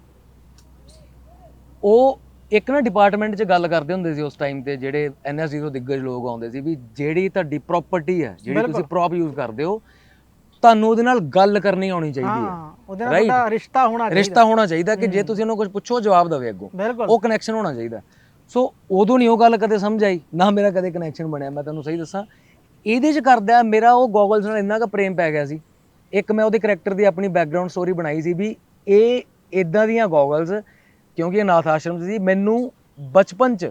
ਉਹ ਇੱਕ ਨਾ ਡਿਪਾਰਟਮੈਂਟ 'ਚ ਗੱਲ ਕਰਦੇ ਹੁੰਦੇ ਸੀ ਉਸ ਟਾਈਮ ਤੇ ਜਿਹੜੇ ਐਨਐਸਜੀ ਤੋਂ ਦਿੱਗਜ ਲੋਕ ਆਉਂਦੇ ਸੀ ਵੀ ਜਿਹੜੀ ਤੁਹਾਡੀ ਪ੍ਰਾਪਰਟੀ ਹੈ ਜਿਹੜੀ ਤੁਸੀਂ ਪ੍ਰੌਪ ਯੂਜ਼ ਕਰਦੇ ਹੋ ਤੁਹਾਨੂੰ ਉਹਦੇ ਨਾਲ ਗੱਲ ਕਰਨੀ ਆਉਣੀ ਚਾਹੀਦੀ ਹੈ। ਹਾਂ ਉਹਦੇ ਨਾਲ Right. ਤੁਹਾਡਾ ਰਿਸ਼ਤਾ ਹੋਣਾ ਚਾਹੀਦਾ। ਰਿਸ਼ਤਾ ਹੋਣਾ ਚਾਹੀਦਾ ਕਿ ਜੇ ਤੁਸੀਂ ਉਹਨੂੰ ਕੁਝ ਪੁੱਛੋ ਜਵਾਬ ਦੇਵੇ ਅੱਗੋਂ। ਬਿਲਕੁਲ। ਉਹ ਕਨੈਕਸ਼ਨ ਹੋਣਾ ਚਾਹੀਦਾ। ਸੋ ਉਦੋਂ ਨਹੀਂ ਉਹ ਗੱਲ ਕਦੇ ਸਮਝ ਆਈ ਨਾ ਮੇਰਾ ਕਦੇ ਕਨੈਕਸ਼ਨ ਬਣਿਆ। ਮੈਂ ਤੁਹਾਨੂੰ ਸਹੀ ਦੱਸਾਂ ਇਹਦੇ 'ਚ ਕਰਦਾ ਮੇਰਾ ਉਹ ਗੋਗਲਸ ਨਾਲ ਇੰਨਾ ਕੁ ਪ੍ਰੇਮ ਪੈ ਗਿਆ ਸੀ। ਇੱਕ ਮੈਂ ਉਹਦੇ ਕੈਰੈਕਟਰ ਦੀ ਆਪਣੀ ਬੈਕਗ੍ਰਾਉਂਡ ਸਟੋਰੀ ਬਣਾਈ ਸੀ ਵੀ ਇਹ ਇਦਾਂ ਦੀਆਂ ਗੋਗਲਸ ਕਿਉਂਕਿ ਇਹ ਅਨਾਥ ਆਸ਼ਰਮ ਸੀ ਮੈਨੂੰ ਬਚਪਨ 'ਚ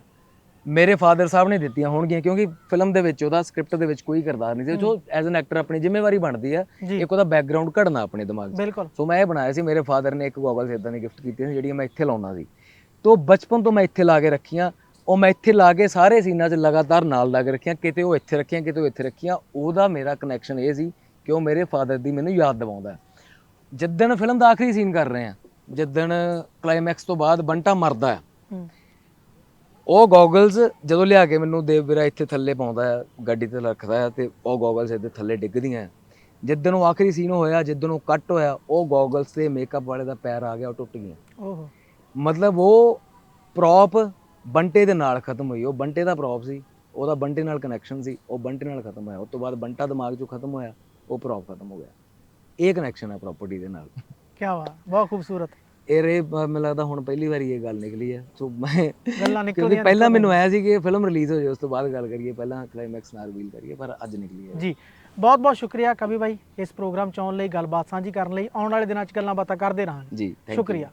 ਮੇਰੇ ਫਾਦਰ ਸਾਹਿਬ ਨੇ ਦਿੱਤੀਆਂ ਹੋਣਗੀਆਂ ਕਿਉਂਕਿ ਫਿਲਮ ਦੇ ਵਿੱਚ ਉਹਦਾ ਸਕ੍ਰਿਪਟ ਦੇ ਵਿੱਚ ਕੋਈ ਕਿਰਦਾਰ ਨਹੀਂ ਸੀ। ਜੋ ਐਜ਼ ਐਨ ਐਕਟਰ ਆਪਣੀ ਜ਼ਿੰਮੇਵਾਰੀ ਬਣਦੀ ਜੀ। ਇੱਕ ਉਹਦਾ ਬੈਕਗ੍ਰਾਉਂਡ ਘੜਨਾ ਆਪਣੇ ਦਿਮਾਗ 'ਚ। ਬਿਲਕੁਲ। ਸੋ ਮੈਂ ਇਹ ਬਣਾਇਆ ਸੀ ਮੇਰੇ ਫਾਦਰ ਨੇ ਇੱਕ ਗੋਗਲਸ ਇਦਾਂ ਦੀ ਗਿਫਟ ਕੀਤੀ ਸੀ ਜਿਹੜੀਆਂ ਮੈਂ ਇੱਥੇ ਲਾਉਂਦਾ ਸੀ। ਤੋਂ ਬਚਪਨ ਤੋਂ ਮੈਂ ਇੱਥੇ ਲਾ ਕੇ ਰੱਖੀਆਂ ਉਹ ਮੈਂ ਇੱਥੇ ਲਾ ਕੇ ਸਾਰੇ ਸੀਨਾਂ 'ਚ ਲਗਾਤਾਰ ਨਾਲ ਲਾ ਕੇ ਰੱਖੀਆਂ ਕਿਤੇ ਉਹ ਇੱਥੇ ਰੱਖੀਆਂ ਕਿਤੇ ਉਹ ਇੱਥੇ ਰੱਖੀਆਂ ਉਹਦਾ ਮੇਰਾ ਕਨੈਕਸ਼ਨ ਇਹ ਸੀ ਕਿ ਉਹ ਮੇਰੇ ਫਾਦਰ ਦੀ ਮੈਨੂੰ ਯਾਦ ਦਿਵਾਉਂਦਾ। ਜਿੱਦਣ ਫਿਲਮ ਦਾ ਆਖਰੀ ਸੀਨ ਕਰ ਰਹੇ ਆ ਜਿੱਦਣ ਕਲਾਈਮੈਕਸ ਤੋਂ ਬਾਅਦ ਬੰਟਾ ਮਰਦਾ ਹੈ ਉਹ ਗੋਗਲਸ ਜਦੋਂ ਲਿਆ ਕੇ ਮੈਨੂੰ ਦੇਵ ਵੀਰਾ ਇੱਥੇ ਥੱਲੇ ਪਾਉਂਦਾ ਹੈ ਗੱਡੀ ਤੇ ਰੱਖਦਾ ਹੈ ਤੇ ਉਹ ਗੋਗਲਸ ਇੱਥੇ ਥੱਲੇ ਡਿੱਗਦੀਆਂ। ਜਿੱਦਣ ਉਹ ਆਖਰੀ ਸੀਨ ਹੋਇਆ ਜਿੱਦਣ ਉਹ ਕੱਟ ਹੋਇਆ ਉਹ ਗੋਗਲਸ ਤੇ ਮੇਕਅਪ ਵਾਲੇ ਦਾ ਪੈਰ ਆ ਗਿਆ ਉਹ ਟੁੱਟ ਗਿਆ ਓਹੋ ਮਤਲਬ ਉਹ ਪ੍ਰੌਪ ਬੰਟੇ ਦੇ ਨਾਲ ਖਤਮ ਹੋਈ। ਉਹ ਬੰਟੇ ਦਾ ਪ੍ਰੌਪ ਸੀ ਉਹਦਾ ਬੰਟੇ ਨਾਲ ਕਨੈਕਸ਼ਨ ਸੀ ਉਹ ਬੰਟੇ ਨਾਲ ਖਤਮ ਹੋਇਆ। ਉਸ ਤੋਂ ਬਾਅਦ ਬੰਟਾ ਦਿਮਾਗ 'ਚੋਂ ਖਤਮ ਹੋਇਆ ਉਹ ਪ੍ਰੌਪ ਖਤਮ ਹੋ ਗਿਆ। ਇਹ ਕਨੈਕਸ਼ਨ ਹੈ ਪ੍ਰਾਪਰਟੀ ਦੇ ਨਾਲ। ਕੀ ਬਾਤ ਬਹੁਤ ਖੂਬਸੂਰਤ। ਇਹ ਰੇ ਮੈਨੂੰ ਲੱਗਦਾ ਹੁਣ ਪਹਿਲੀ ਵਾਰੀ ਇਹ ਗੱਲ ਨਿਕਲੀ ਹੈ ਸੋ ਮੈਂ ਗੱਲਾਂ ਕਿਉਂਕਿ ਨਿਕਲਦੀਆਂ ਪਹਿਲਾਂ ਮੈਨੂੰ ਆਇਆ ਸੀ ਕਿ ਫਿਲਮ ਰਿਲੀਜ਼ ਹੋ ਜਾਏ ਉਸ ਤੋਂ ਬਾਅਦ ਗੱਲ ਕਰੀਏ। ਪਹਿਲਾਂ ਕਲਾਈਮੈਕਸ ਨਾਲ ਰਿਵੀਲ ਕਰੀਏ ਪਰ ਅੱਜ ਨਿਕਲੀ ਹੈ ਜੀ ਬਹੁਤ ਬਹੁਤ ਸ਼ੁਕਰੀਆ ਕਵੀ ਬਾਈ ਇਸ ਪ੍ਰੋਗਰਾਮ ਚ ਆਉਣ ਲਈ ਗੱਲਬਾਤ ਸਾਂਝੀ ਕਰਨ ਲਈ। ਆਉਣ ਵਾਲੇ ਦਿਨਾਂ ਚ ਗੱਲਾਂ ਬਾਤਾਂ ਕਰਦੇ ਰਹਾਂਗੇ। ਜੀ. ਸ਼ੁਕਰੀਆ।